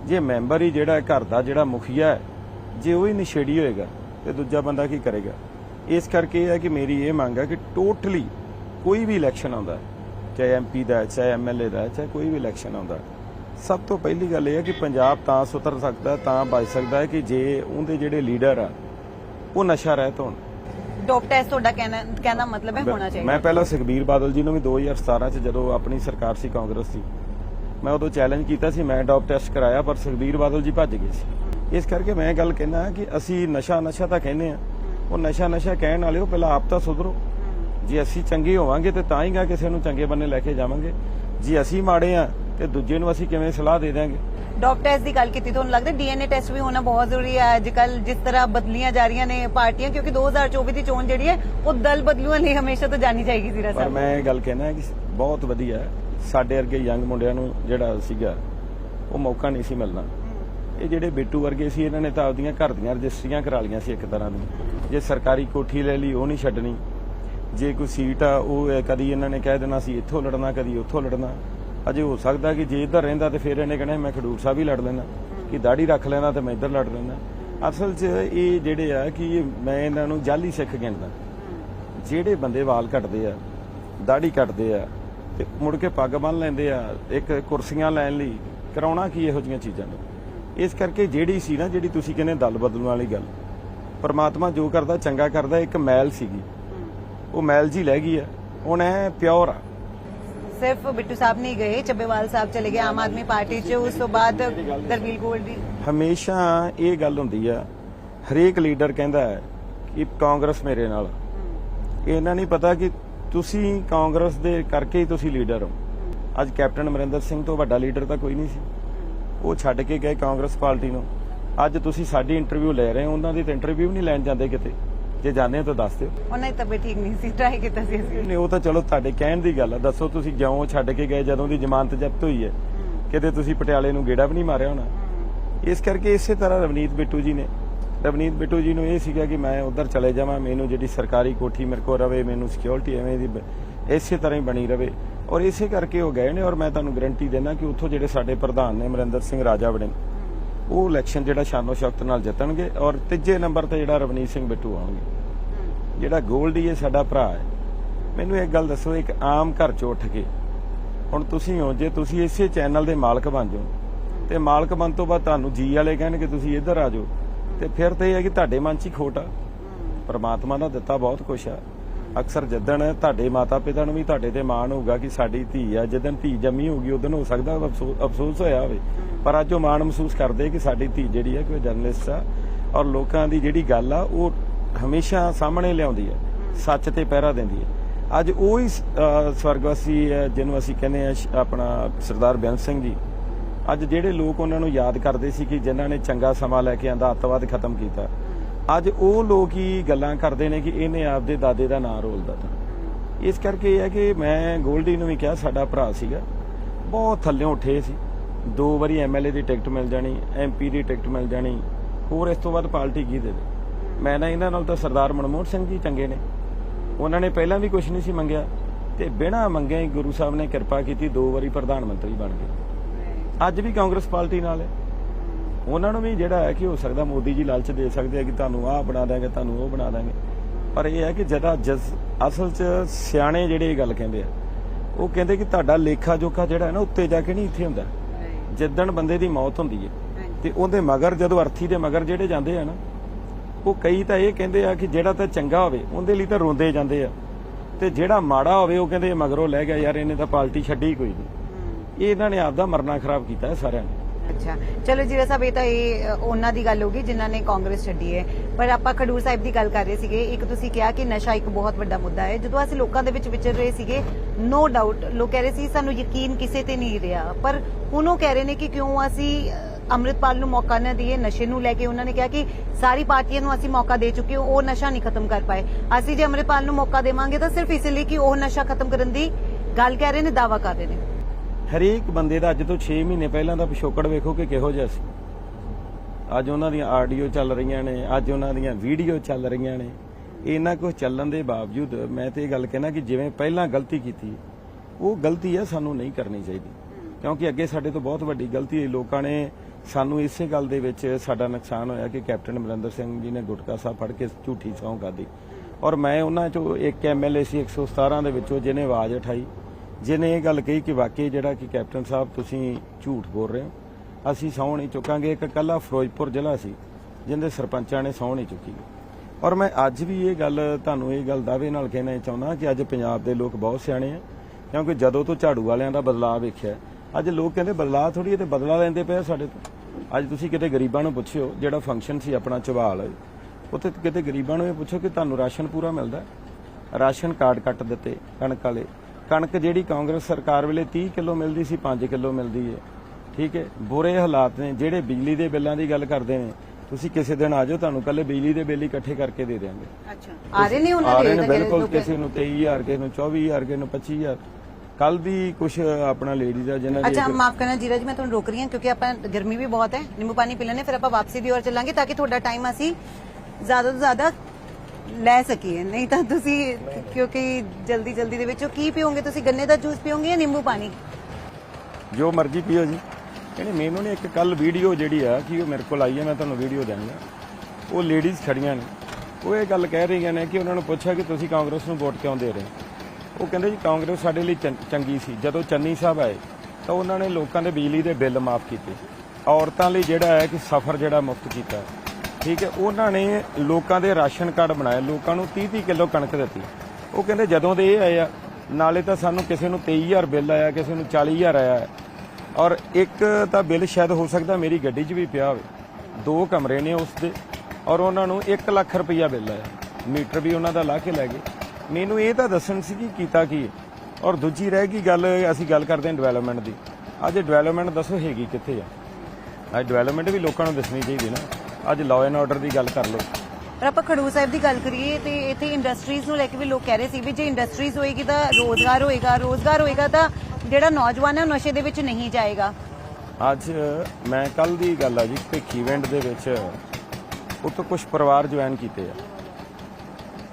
ਜੇ ਮੈਂਬਰ ਹੀ ਜਿਹੜਾ ਘਰ ਦਾ ਜਿਹੜਾ ਮੁਖੀਆ ਹੈ ਜੇ ਉਹ ਹੀ ਨਸ਼ੇੜੀ ਹੋਏਗਾ ਤੇ ਦੂਜਾ ਬੰਦਾ ਕੀ ਕਰੇਗਾ? ਇਸ ਕਰਕੇ ਇਹ ਹੈ ਕਿ ਮੇਰੀ ਇਹ ਮੰਗ ਹੈ ਕਿ ਟੋਟਲੀ ਕੋਈ ਵੀ ਇਲੈਕਸ਼ਨ ਆਉਂਦਾ ਚਾਹੇ ਐਮਪੀ ਦਾ ਹੈ, ਚਾਹੇ ਐਮਐਲਏ ਦਾ ਚਾਹੇ ਕੋਈ ਵੀ ਇਲੈਕਸ਼ਨ ਆਉਂਦਾ ਸਭ ਤੋਂ ਪਹਿਲੀ ਗੱਲ ਇਹ ਹੈ ਕਿ ਪੰਜਾਬ ਤਾਂ ਸੁਧਰ ਸਕਦਾ ਤਾਂ ਬਚ ਸਕਦਾ ਹੈ ਕਿ ਜੇ ਉਹਦੇ ਜਿਹੜੇ ਲੀਡਰ ਆ ਉਹ ਨਸ਼ਾ ਰਹਿਤ ਹੋਣ। ਡੋਪ ਟੈਸਟ ਤੁਹਾਡਾ ਕਹਿਣਾ ਕਹਿਣਾ ਮਤਲਬ ਹੈ ਹੋਣਾ ਚਾਹੀਦਾ। ਮੈਂ ਪਹਿਲਾਂ ਸੁਖਬੀਰ ਬਾਦਲ ਜੀ ਨੂੰ ਵੀ 2017 ਚ ਜਦੋਂ ਆਪਣੀ ਸਰਕਾਰ ਸੀ ਕਾਂਗਰਸ ਦੀ ਮੈਂ ਉਦੋਂ ਚੈਲੰਜ ਕੀਤਾ ਸੀ ਮੈਂ ਡੋਪ ਟੈਸਟ ਕਰਾਇਆ ਪਰ ਸੁਖਬੀਰ ਬਾਦਲ ਜੀ ਭੱਜ ਗਏ ਸੀ। ਇਸ ਕਰਕੇ ਮੈਂ ਗੱਲ ਕਹਿਣਾ ਕਿ ਅਸੀਂ ਨਸ਼ਾ ਨਸ਼ਾ ਤਾਂ ਕਹਿੰਦੇ ਆ ਉਹ ਨਸ਼ਾ ਨਸ਼ਾ ਕਹਿਣ ਵਾਲਿਓ ਪਹਿਲਾਂ ਆਪ ਤਾਂ ਸੁਧਰੋ। ਜੇ ਅਸੀਂ ਚੰਗੇ ਹੋਵਾਂਗੇ ਤੇ ਤਾਂ ਹੀ ਗਾ ਕਿਸੇ ਨੂੰ ਚੰਗੇ ਬੰਨੇ ਲੈ ਕੇ ਜਾਵਾਂਗੇ। ਜੇ ਅਸੀਂ ਮਾੜੇ ਆ ਤੇ ਦੂਜੇ ਨੂੰ ਅਸੀਂ ਕਿਵੇਂ ਸਲਾਹ ਦੇ ਦਿਆਂਗੇ? ਟੈਸਟ ਦੀ ਗੱਲ ਕੀਤੀ ਤੁਹਾਨੂੰ ਲੱਗਦਾ ਡੀਐਨਏ ਟੈਸਟ ਵੀ ਹੋਣਾ ਬਹੁਤ ਜ਼ਰੂਰੀ ਹੈ। ਅੱਜ ਕੱਲ ਜਿਸ ਤਰ੍ਹਾਂ ਬਦਲੀਆਂ ਜਾ ਰਹੀਆਂ ਨੇ ਪਾਰਟੀਆਂ ਕਿਉਂਕਿ 2024 ਦੀ ਚੋਣ ਜਿਹੜੀ ਹੈ ਉਹ ਦਲ ਬਦਲੂਆਂ ਲਈ ਹਮੇਸ਼ਾ ਤੋਂ ਜਾਣੀ ਜਾਏਗੀ ਜ਼ੀਰਾ ਪਰ ਸਾਹਿਬ। ਮੈਂ ਇਹ ਗੱਲ ਕਹਿਣਾ ਕਿ ਬਹੁਤ ਵਧੀਆ ਹੈ। ਸਾਡੇ ਵਰਗੇ ਯੰਗ ਮੁੰਡਿਆਂ ਨੂੰ ਜਿਹੜਾ ਸੀਗਾ ਉਹ ਮੌਕਾ ਨਹੀਂ ਸੀ ਮਿਲਣਾ। ਇਹ ਜਿਹੜੇ ਬਿੱਟੂ ਵਰਗੇ ਸੀ ਇਹਨਾਂ ਨੇ ਤਾਂ ਆਪਦੀਆਂ ਘਰ ਦੀਆਂ ਰਜਿਸਟਰੀਆਂ ਕਰਾ ਲਈਆਂ ਸੀ ਇੱਕ ਤਰ੍ਹਾਂ ਦੀ ਜੇ ਸਰਕਾਰੀ ਕੋਠੀ ਲੈ ਲਈ ਉਹ ਨਹੀਂ ਛੱਡਣੀ। ਜੇ ਕੋਈ ਸੀਟ ਆ ਉਹ ਕਦੀ ਇਹਨਾਂ ਨੇ ਕਹਿ ਦੇਣਾ ਸੀ ਇੱਥੋਂ ਲੜਨਾ ਕਦੀ ਉੱਥੋਂ ਲੜਨਾ। ਅਜੇ ਹੋ ਸਕਦਾ ਕਿ ਜੇ ਇੱਧਰ ਰਹਿੰਦਾ ਤੇ ਫਿਰ ਇਹਨੇ ਕਹਿਣਾ, ਮੈਂ ਖਡੂਰ ਸਾਹਿਬ ਹੀ ਲੜ ਲੈਣਾ ਕਿ ਦਾੜੀ ਰੱਖ ਲੈਣਾ ਤੇ ਮੈਂ ਇੱਧਰ ਲੜ ਲੈਣਾ ਅਸਲ 'ਚ ਇਹ ਜਿਹੜੇ ਆ ਕਿ ਮੈਂ ਇਹਨਾਂ ਨੂੰ ਜਾਲੀ ਸਿੱਖ ਗਿਣਦਾ ਜਿਹੜੇ ਬੰਦੇ ਵਾਲ ਕੱਟਦੇ ਆ ਦਾੜੀ ਕੱਟਦੇ ਆ, ਤੇ ਮੁੜ ਕੇ ਪੱਗ ਬੰਨ ਲੈਂਦੇ ਆ, ਇੱਕ ਕੁਰਸੀਆਂ ਲੈਣ ਲਈ, ਕਰਾਉਣਾ ਕੀ ਇਹੋ ਜੀਆਂ ਚੀਜ਼ਾਂ ਨੂੰ? ਇਸ ਕਰਕੇ ਜਿਹੜੀ ਸੀ ਨਾ, ਜਿਹੜੀ ਤੁਸੀਂ ਕਹਿੰਦੇ ਦਲ ਬਦਲਣ ਵਾਲੀ ਗੱਲ, ਪਰਮਾਤਮਾ ਜੋ ਕਰਦਾ, ਚੰਗਾ ਕਰਦਾ, ਇੱਕ ਮੈਲ ਸੀਗੀ। ਉਹ ਮੈਲ ਜੀ ਲੈ ਗਈ ਆ। ਹੁਣ ਐ ਪਿਓਰ ਆ। ਸਿਰਫ ਬਿੱਟੂ ਸਾਹਿਬ ਨਹੀਂ ਗਏ ਚੱਬੇਵਾਲ ਸਾਹਿਬ ਚਲੇ ਗਏ ਆਮ ਆਦਮੀ ਪਾਰਟੀ 'ਚ ਉਸ ਤੋਂ ਬਾਅਦ ਦਰਵੀਲ ਗੋਲਡੀ ਹਮੇਸ਼ਾ ਇਹ ਗੱਲ ਹੁੰਦੀ ਆ ਹਰੇਕ ਲੀਡਰ ਕਹਿੰਦਾ ਹੈ ਕਿ ਕਾਂਗਰਸ ਮੇਰੇ ਨਾਲ ਇਹਨਾਂ ਨਹੀਂ ਪਤਾ ਕਿ ਤੁਸੀਂ ਕਾਂਗਰਸ ਦੇ ਕਰਕੇ ਹੀ ਤੁਸੀਂ ਲੀਡਰ ਹੋ ਅੱਜ ਕੈਪਟਨ ਅਮਰਿੰਦਰ ਸਿੰਘ ਤੋਂ ਵੱਡਾ ਲੀਡਰ ਤਾਂ ਕੋਈ ਨਹੀਂ ਸੀ ਉਹ ਛੱਡ ਕੇ ਗਏ ਕਾਂਗਰਸ ਪਾਰਟੀ ਨੂੰ ਅੱਜ ਤੁਸੀਂ ਸਾਡੀ ਇੰਟਰਵਿਊ ਲੈ ਰਹੇ ਹੋ ਉਹਨਾਂ ਦੀ ਤਾਂ ਇੰਟਰਵਿਊ ਨਹੀਂ ਲੈਣ ਜਾਂਦੇ ਕਿਤੇ ਜੇ ਜਾਂਦੇ ਹੋ ਤਾਂ ਦੱਸ ਦਿਓ। ਉਹਨਾਂ ਦੀ ਤਬੀਅਤ ਠੀਕ ਨਹੀਂ ਸੀ ਟਰਾਈ ਕੀਤਾ ਸੀ ਅਸੀਂ। ਨਹੀਂ ਉਹ ਤਾਂ ਚਲੋ ਤੁਹਾਡੇ ਕਹਿਣ ਦੀ ਗੱਲ ਆ। ਦੱਸੋ ਤੁਸੀਂ ਜਿਉਂ ਛੱਡ ਕੇ ਗਏ ਜਦੋਂ ਦੀ ਜ਼ਮਾਨਤ ਜ਼ਬਤ ਹੋਈ ਹੈ। ਕਿਤੇ ਤੁਸੀਂ ਪਟਿਆਲੇ ਨੂੰ ਗੇੜਾ ਵੀ ਨਹੀਂ ਮਾਰਿਆ ਹੋਣਾ? ਇਸ ਕਰਕੇ ਇਸੇ ਤਰ੍ਹਾਂ ਰਵਨੀਤ ਬਿੱਟੂ ਜੀ ਨੇ। ਰਵਨੀਤ ਬਿੱਟੂ ਜੀ ਨੂੰ ਇਹ ਸੀਗਾ ਕਿ ਮੈਂ ਉਧਰ ਚਲੇ ਜਾਵਾਂ ਮੈਨੂੰ ਜਿਹੜੀ ਸਰਕਾਰੀ ਕੋਠੀ ਮੇਰੇ ਕੋਲ ਰਵੇ ਮੈਨੂੰ ਸਿਕਿਉਰਿਟੀ ਐਵੇਂ ਦੀ ਇਸੇ ਤਰ੍ਹਾਂ ਹੀ ਬਣੀ ਰਵੇ। ਔਰ ਇਸੇ ਕਰਕੇ ਉਹ ਗਏ ਨੇ ਔਰ ਮੈਂ ਤੁਹਾਨੂੰ ਗਰੰਟੀ ਦੇਣਾ ਕਿ ਉੱਥੋਂ ਜਿਹੜੇ ਸਾਡੇ ਪ੍ਰਧਾਨ ਨੇ ਅਮਰਿੰਦਰ ਸਿੰਘ ਰਾਜਾ ਵੜੇ ਉਹ ਇਲੈਕਸ਼ਨ ਜਿਹੜਾ ਸ਼ਾਨੋ ਸ਼ੌਕਤ ਨਾਲ ਜਿੱਤਣਗੇ ਔਰ ਤੀਜੇ ਨੰਬਰ ਤੇ ਜਿਹੜਾ ਰਵਨੀਤ ਸਿੰਘ ਬਿੱਟੂ ਆਉਣਗੇ। ਜਿਹੜਾ ਗੋਲਡੀ ਹੈ ਸਾਡਾ ਭਰਾ ਹੈ। ਮੈਨੂੰ ਇੱਕ ਗੱਲ ਦੱਸੋ ਇੱਕ ਆਮ ਘਰ ਚੋਂ ਉੱਠ ਕੇ ਹੁਣ ਤੁਸੀਂ ਹੋ ਜੇ ਤੁਸੀਂ ਇਸੇ ਚੈਨਲ ਦੇ ਮਾਲਕ ਬਣ ਜਾਓ ਤੇ ਮਾਲਕ ਬਣ ਤੋਂ ਬਾਅਦ ਤੁਹਾਨੂੰ ਜੀ ਵਾਲੇ ਕਹਿਣਗੇ ਤੁਸੀਂ ਇੱਧਰ ਆ ਜਾਓ ਤੇ ਫਿਰ ਤੇ ਇਹ ਹੈ ਕਿ ਤੁਹਾਡੇ ਮਨ 'ਚ ਹੀ ਖੋਟ ਆ। ਪਰਮਾਤਮਾ ਦਾ ਦਿੱਤਾ ਬਹੁਤ ਕੁਛ ਆ। ਅਕਸਰ ਜਿੱਦਣ ਤੁਹਾਡੇ ਮਾਤਾ ਪਿਤਾ ਨੂੰ ਵੀ ਤੁਹਾਡੇ ਤੇ ਮਾਣ ਹੋਊਗਾ ਕਿ ਸਾਡੀ ਧੀ ਆ ਜਿੱਦਣ ਧੀ ਜੰਮੀ ਹੋਊਗੀ ਉਦੋਂ ਹੋ ਸਕਦਾ ਅਫਸੋਸ ਹੋਇਆ ਹੋਵੇ। ਪਰ ਅੱਜ ਉਹ ਮਾਣ ਮਹਿਸੂਸ ਕਰਦੇ ਕਿ ਸਾਡੀ ਧੀ ਜਿਹੜੀ ਹੈ ਕੋਈ ਜਰਨਲਿਸਟ ਆ ਔਰ ਲੋਕਾਂ ਦੀ ਜਿਹੜੀ ਗੱਲ ਆ, ਉਹ ਹਮੇਸ਼ਾ ਸਾਹਮਣੇ ਲਿਆਉਂਦੀ ਹੈ, ਸੱਚ ਤੇ ਪਹਿਰਾ ਦਿੰਦੀ ਹੈ। ਅੱਜ ਉਹ ਹੀ ਸਵਰਗਵਾਸੀ ਜਿਹਨੂੰ ਅਸੀਂ ਕਹਿੰਦੇ ਆ ਆਪਣਾ ਸਰਦਾਰ ਬੇਅੰਤ ਸਿੰਘ ਜੀ। ਅੱਜ ਜਿਹੜੇ ਲੋਕ ਉਹਨਾਂ ਨੂੰ ਯਾਦ ਕਰਦੇ ਸੀ ਕਿ ਜਿਨ੍ਹਾਂ ਨੇ ਚੰਗਾ ਸਮਾਂ ਲੈ ਕੇ ਆਂਦਾ, ਅੱਤਵਾਦ ਖਤਮ ਕੀਤਾ ਅੱਜ ਉਹ ਲੋਕ ਹੀ ਗੱਲਾਂ ਕਰਦੇ ਨੇ ਕਿ ਇਹਨੇ ਆਪਦੇ ਦਾਦੇ ਦਾ ਨਾਂ ਰੋਲਦਾ ਤਾ ਇਸ ਕਰਕੇ ਇਹ ਹੈ ਕਿ ਮੈਂ ਗੋਲਡੀ ਨੂੰ ਵੀ ਕਿਹਾ, ਸਾਡਾ ਭਰਾ ਸੀਗਾ, ਬਹੁਤ ਥੱਲਿਓਂ ਉੱਠੇ ਸੀ। ਦੋ ਵਾਰੀ ਐਮਐਲਏ ਦੀ ਟਿਕਟ ਮਿਲ ਜਾਣੀ ਐਮਪੀ ਦੀ ਟਿਕਟ ਮਿਲ ਜਾਣੀ, ਹੋਰ ਇਸ ਤੋਂ ਬਾਅਦ ਪਾਰਟੀ ਕੀ ਦੇ ਮੈਂ ਨਾ ਇਹਨਾਂ ਨਾਲ ਤਾਂ ਸਰਦਾਰ ਮਨਮੋਹਨ ਸਿੰਘ ਜੀ ਚੰਗੇ ਨੇ। ਉਹਨਾਂ ਨੇ ਪਹਿਲਾਂ ਵੀ ਕੁਝ ਨਹੀਂ ਸੀ ਮੰਗਿਆ ਤੇ ਬਿਨਾਂ ਮੰਗੇ ਗੁਰੂ ਸਾਹਿਬ ਨੇ ਕਿਰਪਾ ਕੀਤੀ ਦੋ ਵਾਰੀ ਪ੍ਰਧਾਨ ਮੰਤਰੀ ਬਣ ਗਏ। ਅੱਜ ਵੀ ਕਾਂਗਰਸ ਪਾਰਟੀ ਨਾਲ ਹੈ। ਉਹਨਾਂ ਨੂੰ ਵੀ ਜਿਹੜਾ ਹੈ ਕਿ ਹੋ ਸਕਦਾ ਮੋਦੀ ਜੀ ਲਾਲਚ ਦੇ ਸਕਦੇ ਆ ਕਿ ਤੁਹਾਨੂੰ ਆਹ ਬਣਾ ਦਾਂਗੇ ਤੁਹਾਨੂੰ ਉਹ ਬਣਾ ਦਾਂਗੇ ਪਰ ਇਹ ਹੈ ਕਿ ਜਦਾ ਜਸ ਅਸਲ 'ਚ ਸਿਆਣੇ ਜਿਹੜੇ ਇਹ ਗੱਲ ਕਹਿੰਦੇ ਆ ਉਹ ਕਹਿੰਦੇ ਕਿ ਤੁਹਾਡਾ ਲੇਖਾ ਜੋਖਾ ਜਿਹੜਾ ਹੈ ਨਾ ਉੱਤੇ ਜਾ ਕੇ ਨਹੀਂ ਇੱਥੇ ਹੁੰਦਾ। ਜਿੱਦਣ ਬੰਦੇ ਦੀ ਮੌਤ ਹੁੰਦੀ ਹੈ ਤੇ ਉਹਦੇ ਮਗਰ ਜਦੋਂ ਅਰਥੀ ਦੇ ਮਗਰ ਜਿਹੜੇ ਜਾਂਦੇ ਆ ਨਾ ਉਹ ਕਈ ਤਾਂ ਇਹ ਕਹਿੰਦੇ ਆ ਕਿ ਜਿਹੜਾ ਤਾਂ ਚੰਗਾ ਹੋਵੇ ਉਹਦੇ ਲਈ ਤਾਂ ਰੋਂਦੇ ਜਾਂਦੇ ਆ। ਤੇ ਜਿਹੜਾ ਮਾੜਾ ਹੋਵੇ ਉਹ ਕਹਿੰਦੇ ਮਗਰੋਂ ਲੈ ਗਿਆ ਯਾਰ ਇਹਨੇ ਤਾਂ ਪਾਰਟੀ ਛੱਡੀ ਕੋਈ ਨਹੀਂ ਇਹ ਇਹਨਾਂ ਨੇ ਆਪਦਾ ਮਰਨਾ ਖਰਾਬ ਕੀਤਾ ਸਾਰਿਆਂ ਨੇ। ਅੱਛਾ। ਚਲੋ ਜੀਰਾ ਸਾਹਿਬ ਇਹ ਤਾਂ ਇਹ ਅ, ਉਹਨਾਂ ਦੀ ਗੱਲ ਹੋ ਗਈ ਜਿਨ੍ਹਾਂ ਨੇ ਕਾਂਗਰਸ ਛੱਡੀ ਹੈ। ਪਰ ਆਪਾਂ ਖਡੂਰ ਸਾਹਿਬ ਦੀ ਗੱਲ ਕਰ ਰਹੇ ਸੀਗੇ। ਇੱਕ ਤੁਸੀਂ ਕਿਹਾ ਕਿ ਨਸ਼ਾ ਇੱਕ ਬਹੁਤ ਵੱਡਾ ਮੁੱਦਾ ਹੈ। ਜਦੋਂ ਅਸੀਂ ਲੋਕਾਂ ਦੇ ਵਿੱਚ ਵਿਚਰ ਰਹੇ ਸੀਗੇ ਨੋ ਡਾਊਟ ਲੋਕ ਕਹਿ ਰਹੇ ਸੀ ਸਾਨੂੰ ਯਕੀਨ ਕਿਸੇ ਤੇ ਨਹੀਂ ਰਿਹਾ। ਪਰ ਹੁਣ ਉਹ ਕਹਿ ਰਹੇ ਨੇ ਕਿ ਕਿਉਂ ਅਸੀਂ ਅ, ਅੰਮ੍ਰਿਤਪਾਲ ਨੂੰ ਮੌਕਾ ਨਾ ਦਈਏ ਨਸ਼ੇ ਨੂੰ ਲੈ ਕੇ ਉਹਨਾਂ ਨੇ ਕਿਹਾ ਕਿ ਸਾਰੀ ਪਾਰਟੀਆਂ ਨੂੰ ਅਸੀਂ ਮੌਕਾ ਦੇ ਚੁੱਕੇ ਹਾਂ, ਉਹ ਨਸ਼ਾ ਨਹੀਂ ਖਤਮ ਕਰ ਪਾਏ। ਅਸੀਂ ਜੇ ਅੰਮ੍ਰਿਤਪਾਲ ਨੂੰ ਮੌਕਾ ਦੇਵਾਂਗੇ ਤਾਂ ਸਿਰਫ ਇਸ ਲਈ ਕਿ ਉਹ ਨਸ਼ਾ ਖਤਮ ਕਰਨ ਦੀ ਗੱਲ ਕਹਿ ਰਹੇ ਨੇ ਦਾਵਾ ਕਰ ਰਹੇ ਨੇ। ਹਰੇਕ ਬੰਦੇ ਦਾ ਅੱਜ ਤੋਂ 6 ਮਹੀਨੇ ਪਹਿਲਾਂ ਦਾ ਪਿਛੋਕੜ ਵੇਖੋ ਕਿ ਕਿਹੋ ਜਿਹਾ ਸੀ। ਅੱਜ ਉਹਨਾਂ ਦੀਆਂ ਆਡੀਓ ਚੱਲ ਰਹੀਆਂ ਨੇ, ਅੱਜ ਉਹਨਾਂ ਦੀਆਂ ਵੀਡੀਓ ਚੱਲ ਰਹੀਆਂ ਨੇ। ਇਹਨਾਂ ਕੁਝ ਚੱਲਣ ਦੇ ਬਾਵਜੂਦ ਮੈਂ ਤੇ ਇਹ ਗੱਲ ਕਹਿਣਾ ਕਿ ਜਿਵੇਂ ਪਹਿਲਾਂ ਗਲਤੀ ਕੀਤੀ, ਉਹ ਗਲਤੀ ਹੈ ਸਾਨੂੰ ਨਹੀਂ ਕਰਨੀ ਚਾਹੀਦੀ। ਕਿਉਂਕਿ ਅੱਗੇ ਸਾਡੇ ਤੋਂ ਬਹੁਤ ਵੱਡੀ ਗਲਤੀ ਹੋਈ। ਲੋਕਾਂ ਨੇ ਸਾਨੂੰ ਇਸੇ ਗੱਲ ਦੇ ਵਿੱਚ ਸਾਡਾ ਨੁਕਸਾਨ ਹੋਇਆ ਕਿ ਕੈਪਟਨ ਅਮਰਿੰਦਰ ਸਿੰਘ ਜੀ ਨੇ ਗੁਟਕਾ ਸਾਹਿਬ ਫੜ ਕੇ ਝੂਠੀ ਸਹੁੰ ਖਾਦੀ ਔਰ ਮੈਂ ਉਹਨਾਂ ਚੋਂ ਇੱਕ ਐਮਐਲਏ ਸੀ 117 ਦੇ ਵਿੱਚੋਂ ਜਿਹਨੇ ਆਵਾਜ਼ ਉਠਾਈ। ਜਿਹਨੇ ਇਹ ਗੱਲ ਕਹੀ ਕਿ ਵਾਕਈ ਜਿਹੜਾ ਕਿ ਕੈਪਟਨ ਸਾਹਿਬ ਤੁਸੀਂ ਝੂਠ ਬੋਲ ਰਹੇ ਹੋ, ਅਸੀਂ ਸਹੁੰ ਨਹੀਂ ਚੁੱਕਾਂਗੇ। ਇੱਕ ਕੱਲਾ ਫਿਰੋਜ਼ਪੁਰ ਜ਼ਿਲ੍ਹਾ ਸੀ, ਜਿੰਦੇ ਸਰਪੰਚਾਂ ਨੇ ਸਹੁੰ ਨਹੀਂ ਚੁੱਕੀ ਔਰ ਮੈਂ ਅੱਜ ਵੀ ਇਹ ਗੱਲ, ਤੁਹਾਨੂੰ ਇਹ ਗੱਲ ਦਾਅਵੇ ਨਾਲ ਕਹਿਣਾ ਚਾਹੁੰਦਾ ਕਿ ਅੱਜ ਪੰਜਾਬ ਦੇ ਲੋਕ ਬਹੁਤ ਸਿਆਣੇ ਆ, ਕਿਉਂਕਿ ਜਦੋਂ ਤੋਂ ਝਾੜੂ ਵਾਲਿਆਂ ਦਾ ਬਦਲਾਅ ਵੇਖਿਆ, ਅੱਜ ਲੋਕ ਕਹਿੰਦੇ ਬਦਲਾਅ ਥੋੜੀ ਤੇ ਬਦਲਾ ਲੈਂਦੇ ਪਏ ਸਾਡੇ ਤੋਂ। ਅੱਜ ਤੁਸੀਂ ਕਿਤੇ ਗਰੀਬਾਂ ਨੂੰ ਪੁੱਛਿਓ, ਜਿਹੜਾ ਫੰਕਸ਼ਨ ਸੀ ਆਪਣਾ ਚਵਾਲ, ਉੱਥੇ ਕਿਤੇ ਗਰੀਬਾਂ ਨੂੰ ਇਹ ਪੁੱਛੋ ਕਿ ਤੁਹਾਨੂੰ ਰਾਸ਼ਨ ਪੂਰਾ ਮਿਲਦਾ? ਰਾਸ਼ਨ ਕਾਰਡ ਕੱਟ ਦਿੱਤੇ ਕਣਕ ਵਾਲੇ ਕਣਕ ਜਿਹੜੀ ਕਾਂਗਰਸ ਸਰਕਾਰ ਵੇਲੇ 30 ਕਿਲੋ ਮਿਲਦੀ ਸੀ 5 ਕਿਲੋ ਮਿਲਦੀ ਹੈ। ਠੀਕ ਹੈ? ਬੁਰੇ ਹਾਲਾਤ ਨੇ ਜਿਹੜੇ ਬਿਜਲੀ ਦੇ ਬਿੱਲਾਂ ਦੀ ਗੱਲ ਕਰਦੇ ਨੇ ਤੁਸੀਂ ਕਿਸੇ ਦਿਨ ਆ ਜਾਓ ਤੁਹਾਨੂੰ ਕੱਲੇ ਬਿਜਲੀ ਦੇ ਬਿੱਲ ਇਕੱਠੇ ਕਰਕੇ ਦੇ ਦੇਵਾਂਗੇ ਅੱਛਾ। ਆ ਰਹੇ ਨੇ ਉਹਨਾਂ ਆ ਦੇ ਰਹੇ ਨੇ ਬਿਲਕੁਲ ਲੋਕ- ਕਿਸੇ ਨੂੰ 23000 ਕਿਸੇ ਨੂੰ 24000 ਕਿਸੇ ਨੂੰ 25000 ਕੱਲ ਦੀ ਕੁਝ ਆਪਣਾ ਲੇਡੀ ਦਾ ਜਿਹਨਾਂ ਦੀ ਅੱਛਾ ਮਾਫ ਕਰਨਾ ਜੀਰਾ ਜੀ ਮੈਂ ਤੁਹਾਨੂੰ ਰੋਕ ਰਹੀ ਹਾਂ ਕਿਉਂਕਿ ਆਪਾਂ ਗਰਮੀ ਵੀ ਬਹੁਤ ਹੈ ਨਿੰਬੂ ਪਾਣੀ ਪੀ ਲੈਣੇ ਫਿਰ ਆਪਾਂ ਵਾਪਸੀ ਦੀ ओर ਚੱਲਾਂਗੇ ਤਾਂ ਕਿ ਤੁਹਾਡਾ ਟਾਈਮ ਅਸੀਂ ਜ਼ਿਆਦਾ ਤੋਂ ਜ਼ਿਆਦਾ ਲੈ ਸਕੀਏ। ਨਹੀਂ ਤਾਂ ਤੁਸੀਂ, ਕਿਉਂਕਿ ਜਲਦੀ ਜਲਦੀ ਦੇ ਵਿੱਚੋਂ ਕੀ ਪੀਓਗੇ? ਤੁਸੀਂ ਗੰਨੇ ਦਾ ਜੂਸ ਪੀਓਗੇ ਜਾਂ ਨਿੰਬੂ ਪਾਣੀ? ਜੋ ਮਰਜ਼ੀ ਪੀਓ ਜੀ। ਕਹਿੰਦੇ ਮੈਨੂੰ ਨੇ ਇੱਕ ਕੱਲ ਵੀਡੀਓ ਜਿਹੜੀ ਆ, ਕਿ ਉਹ ਮੇਰੇ ਕੋਲ ਆਈ ਹੈ ਮੈਂ ਤੁਹਾਨੂੰ ਵੀਡੀਓ ਦੇਵਾਂਗਾ ਉਹ ਲੇਡੀਜ਼ ਖੜੀਆਂ ਨੇ। ਉਹ ਇਹ ਗੱਲ ਕਹਿ ਰਹੀਆਂ ਨੇ ਕਿ ਉਹਨਾਂ ਨੂੰ ਪੁੱਛਿਆ ਕਿ ਤੁਸੀਂ ਕਾਂਗਰਸ ਨੂੰ ਵੋਟ ਕਿਉਂ ਦੇ ਰਹੇ ਹੋ? ਉਹ ਕਹਿੰਦੇ ਜੀ, ਕਾਂਗਰਸ ਸਾਡੇ ਲਈ ਚੰ- ਚੰਗੀ ਸੀ। ਜਦੋਂ ਚੰਨੀ ਸਾਹਿਬ ਆਏ, ਤਾਂ ਉਹਨਾਂ ਨੇ ਲੋਕਾਂ ਦੇ ਬਿਜਲੀ ਦੇ ਬਿੱਲ ਮਾਫ ਕੀਤੇ। ਔਰਤਾਂ ਲਈ ਜਿਹੜਾ ਹੈ ਕਿ ਸਫ਼ਰ ਜਿਹੜਾ ਮੁਫਤ ਕੀਤਾ। ਠੀਕ ਹੈ, ਉਹਨਾਂ ਨੇ ਲੋਕਾਂ ਦੇ ਰਾਸ਼ਨ ਕਾਰਡ ਬਣਾਏ, ਲੋਕਾਂ ਨੂੰ 30 30 ਕਿਲੋ ਕਣਕ ਦਿੱਤੀ। ਉਹ ਕਹਿੰਦੇ ਜਦੋਂ ਦੇ ਇਹ ਆਏ ਆ, ਨਾਲੇ ਤਾਂ ਸਾਨੂੰ ਕਿਸੇ ਨੂੰ 23000 ਬਿੱਲ ਆਇਆ, ਕਿਸੇ ਨੂੰ 40000 ਆਇਆ ਔਰ ਇੱਕ ਤਾਂ ਬਿੱਲ ਸ਼ਾਇਦ ਹੋ ਸਕਦਾ ਮੇਰੀ ਗੱਡੀ 'ਚ ਵੀ ਪਿਆ ਹੋਵੇ। ਦੋ ਕਮਰੇ ਨੇ ਉਸ ਦੇ, ਔਰ ਉਹਨਾਂ ਨੂੰ 1 ਲੱਖ ਰੁਪਈਆ ਬਿੱਲ ਆਇਆ। ਮੀਟਰ ਵੀ ਉਹਨਾਂ ਦਾ ਲਾ ਕੇ ਲੈ ਗਏ। ਮੈਨੂੰ ਇਹ ਤਾਂ ਦੱਸਣ ਸੀ ਕਿ ਕੀਤਾ ਕੀ ਹੈ। ਔਰ ਦੂਜੀ ਰਹਿ ਗਈ ਗੱਲ, ਅਸੀਂ ਗੱਲ ਕਰਦੇ ਹਾਂ ਡਿਵੈਲਪਮੈਂਟ ਦੀ। ਅੱਜ ਡਿਵੈਲਪਮੈਂਟ ਦੱਸੋ ਹੈਗੀ ਕਿੱਥੇ ਆ? ਅੱਜ ਡਿਵੈਲਪਮੈਂਟ ਵੀ ਲੋਕਾਂ ਨੂੰ ਦੱਸਣੀ ਚਾਹੀਦੀ ਨਾ। ਅੱਜ ਲਾਅ ਐਂਡ ਆਰਡਰ ਦੀ ਗੱਲ ਕਰ ਲਓ। ਪਰ ਆਪਾਂ ਖਡੂਰ ਸਾਹਿਬ ਦੀ ਗੱਲ ਕਰੀਏ ਤੇ ਇੱਥੇ ਇੰਡਸਟਰੀਜ਼ ਨੂੰ ਲੈ ਕੇ ਵੀ ਲੋਕ ਕਹਿ ਰਹੇ ਸੀ ਵੀ ਜੇ ਇੰਡਸਟਰੀਜ਼ ਹੋਏਗੀ ਤਾਂ ਰੋਜ਼ਗਾਰ ਹੋਏਗਾ ਰੋਜ਼ਗਾਰ ਹੋਏਗਾ ਤਾਂ ਜਿਹੜਾ ਨੌਜਵਾਨ ਹੈ ਉਹ ਨਸ਼ੇ ਦੇ ਵਿੱਚ ਨਹੀਂ ਜਾਏਗਾ। ਅੱਜ ਮੈਂ ਕੱਲ ਦੀ ਗੱਲ ਆ ਜੀ ਭਿੱਖੀ ਵਿੰਡ ਦੇ ਵਿੱਚ ਉੱਥੇ ਕੁਝ ਪਰਿਵਾਰ ਜੁਆਇਨ ਕੀਤੇ ਆ।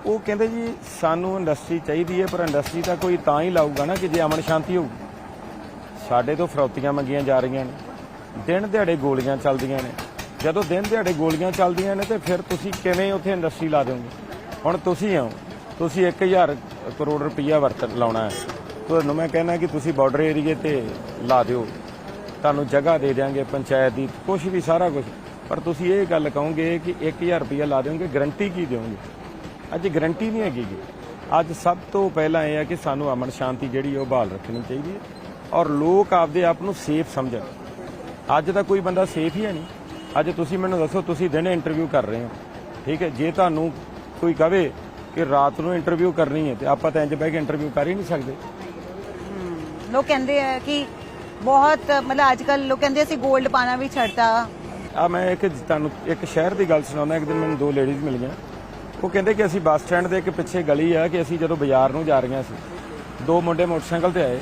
ਉਹ ਕਹਿੰਦੇ ਜੀ ਸਾਨੂੰ ਇੰਡਸਟਰੀ ਚਾਹੀਦੀ ਹੈ ਪਰ ਇੰਡਸਟਰੀ ਤਾਂ ਕੋਈ ਤਾਂ ਹੀ ਲਾਊਗਾ ਨਾ ਕਿ ਜੇ ਅਮਨ ਸ਼ਾਂਤੀ ਹੋਊ। ਸਾਡੇ ਤੋਂ ਫਰੌਤੀਆਂ ਮੰਗੀਆਂ ਜਾ ਰਹੀਆਂ ਨੇ ਦਿਨ ਦਿਹਾੜੇ ਗੋਲੀਆਂ ਚੱਲਦੀਆਂ ਨੇ। ਜਦੋਂ ਦਿਨ ਦਿਹਾੜੇ ਗੋਲੀਆਂ ਚੱਲਦੀਆਂ ਨੇ ਤੇ ਫਿਰ ਤੁਸੀਂ ਕਿਵੇਂ ਉੱਥੇ ਇੰਡਸਟਰੀ ਲਾ ਦਿਓਗੇ? ਹੁਣ ਤੁਸੀਂ ਹੋ ਤੁਸੀਂ 1000 ਕਰੋੜ ਰੁਪਈਆ ਵਰਤ ਲਾਉਣਾ ਹੈ। ਤੁਹਾਨੂੰ ਮੈਂ ਕਹਿੰਦਾ ਕਿ ਤੁਸੀਂ ਬਾਰਡਰ ਏਰੀਏ ਤੇ ਲਾ ਦਿਓ। ਤੁਹਾਨੂੰ ਜਗ੍ਹਾ ਦੇ ਦਿਆਂਗੇ, ਪੰਚਾਇਤ ਦੀ ਕੁਝ ਵੀ, ਸਾਰਾ ਕੁਝ ਪਰ ਤੁਸੀਂ ਇਹ ਗੱਲ ਕਹੋਗੇ ਕਿ 1000 ਰੁਪਈਆ ਲਾ ਦਿਓਗੇ ਗਰੰਟੀ ਕੀ ਦਿਓਗੇ? ਅੱਜ ਗਰੰਟੀ ਨਹੀਂ ਹੈਗੀ ਗੀ। ਅੱਜ ਸਭ ਤੋਂ ਪਹਿਲਾਂ ਇਹ ਹੈ ਕਿ ਸਾਨੂੰ ਅਮਨ ਸ਼ਾਂਤੀ ਜਿਹੜੀ ਉਹ ਬਹਾਲ ਰੱਖਣੀ ਚਾਹੀਦੀ ਹੈ। ਔਰ ਲੋਕ ਆਪਦੇ ਆਪ ਨੂੰ ਸੇਫ ਸਮਝਣ। ਅੱਜ ਤਾਂ ਕੋਈ ਬੰਦਾ ਸੇਫ ਹੀ ਹੈ ਨਹੀਂ। ਅੱਜ ਤੁਸੀਂ ਮੈਨੂੰ ਦੱਸੋ ਤੁਸੀਂ ਦਿਨੇ ਇੰਟਰਵਿਊ ਕਰ ਰਹੇ ਹੋ। ਠੀਕ ਹੈ ਜੇ ਤੁਹਾਨੂੰ ਕੋਈ ਕਵੇ ਕਿ ਰਾਤ ਨੂੰ ਇੰਟਰਵਿਊ ਕਰਨੀ ਹੈ ਤੇ ਆਪਾਂ ਤਾਂ ਇੰਜ ਬਹਿ ਕੇ ਇੰਟਰਵਿਊ ਕਰ ਹੀ ਨਹੀਂ ਸਕਦੇ। ਲੋਕ ਕਹਿੰਦੇ ਆ ਕਿ ਬਹੁਤ ਮਤਲਬ ਅੱਜ ਕੱਲ ਲੋਕ ਕਹਿੰਦੇ ਅਸੀਂ 골ਡ ਪਾਣਾ ਵੀ ਛੱਡਤਾ। ਆ ਮੈਂ ਇੱਕ ਤੁਹਾਨੂੰ ਇੱਕ ਸ਼ਹਿਰ ਦੀ ਗੱਲ ਸੁਣਾਉਂਦਾ ਇੱਕ ਦਿਨ ਮੈਨੂੰ ਦੋ ਲੇਡੀਜ਼ ਮਿਲੀਆਂ ਉਹ ਕਹਿੰਦੇ ਕਿ ਅਸੀਂ ਬੱਸ ਸਟੈਂਡ ਦੇ ਇੱਕ ਪਿੱਛੇ ਗਲੀ ਆ ਕਿ ਅਸੀਂ ਜਦੋਂ ਬਾਜ਼ਾਰ ਨੂੰ ਜਾ ਰਹੀਆਂ ਸੀ ਦੋ ਮੁੰਡੇ ਮੋਟਰਸਾਈਕਲ ਤੇ ਆਏ।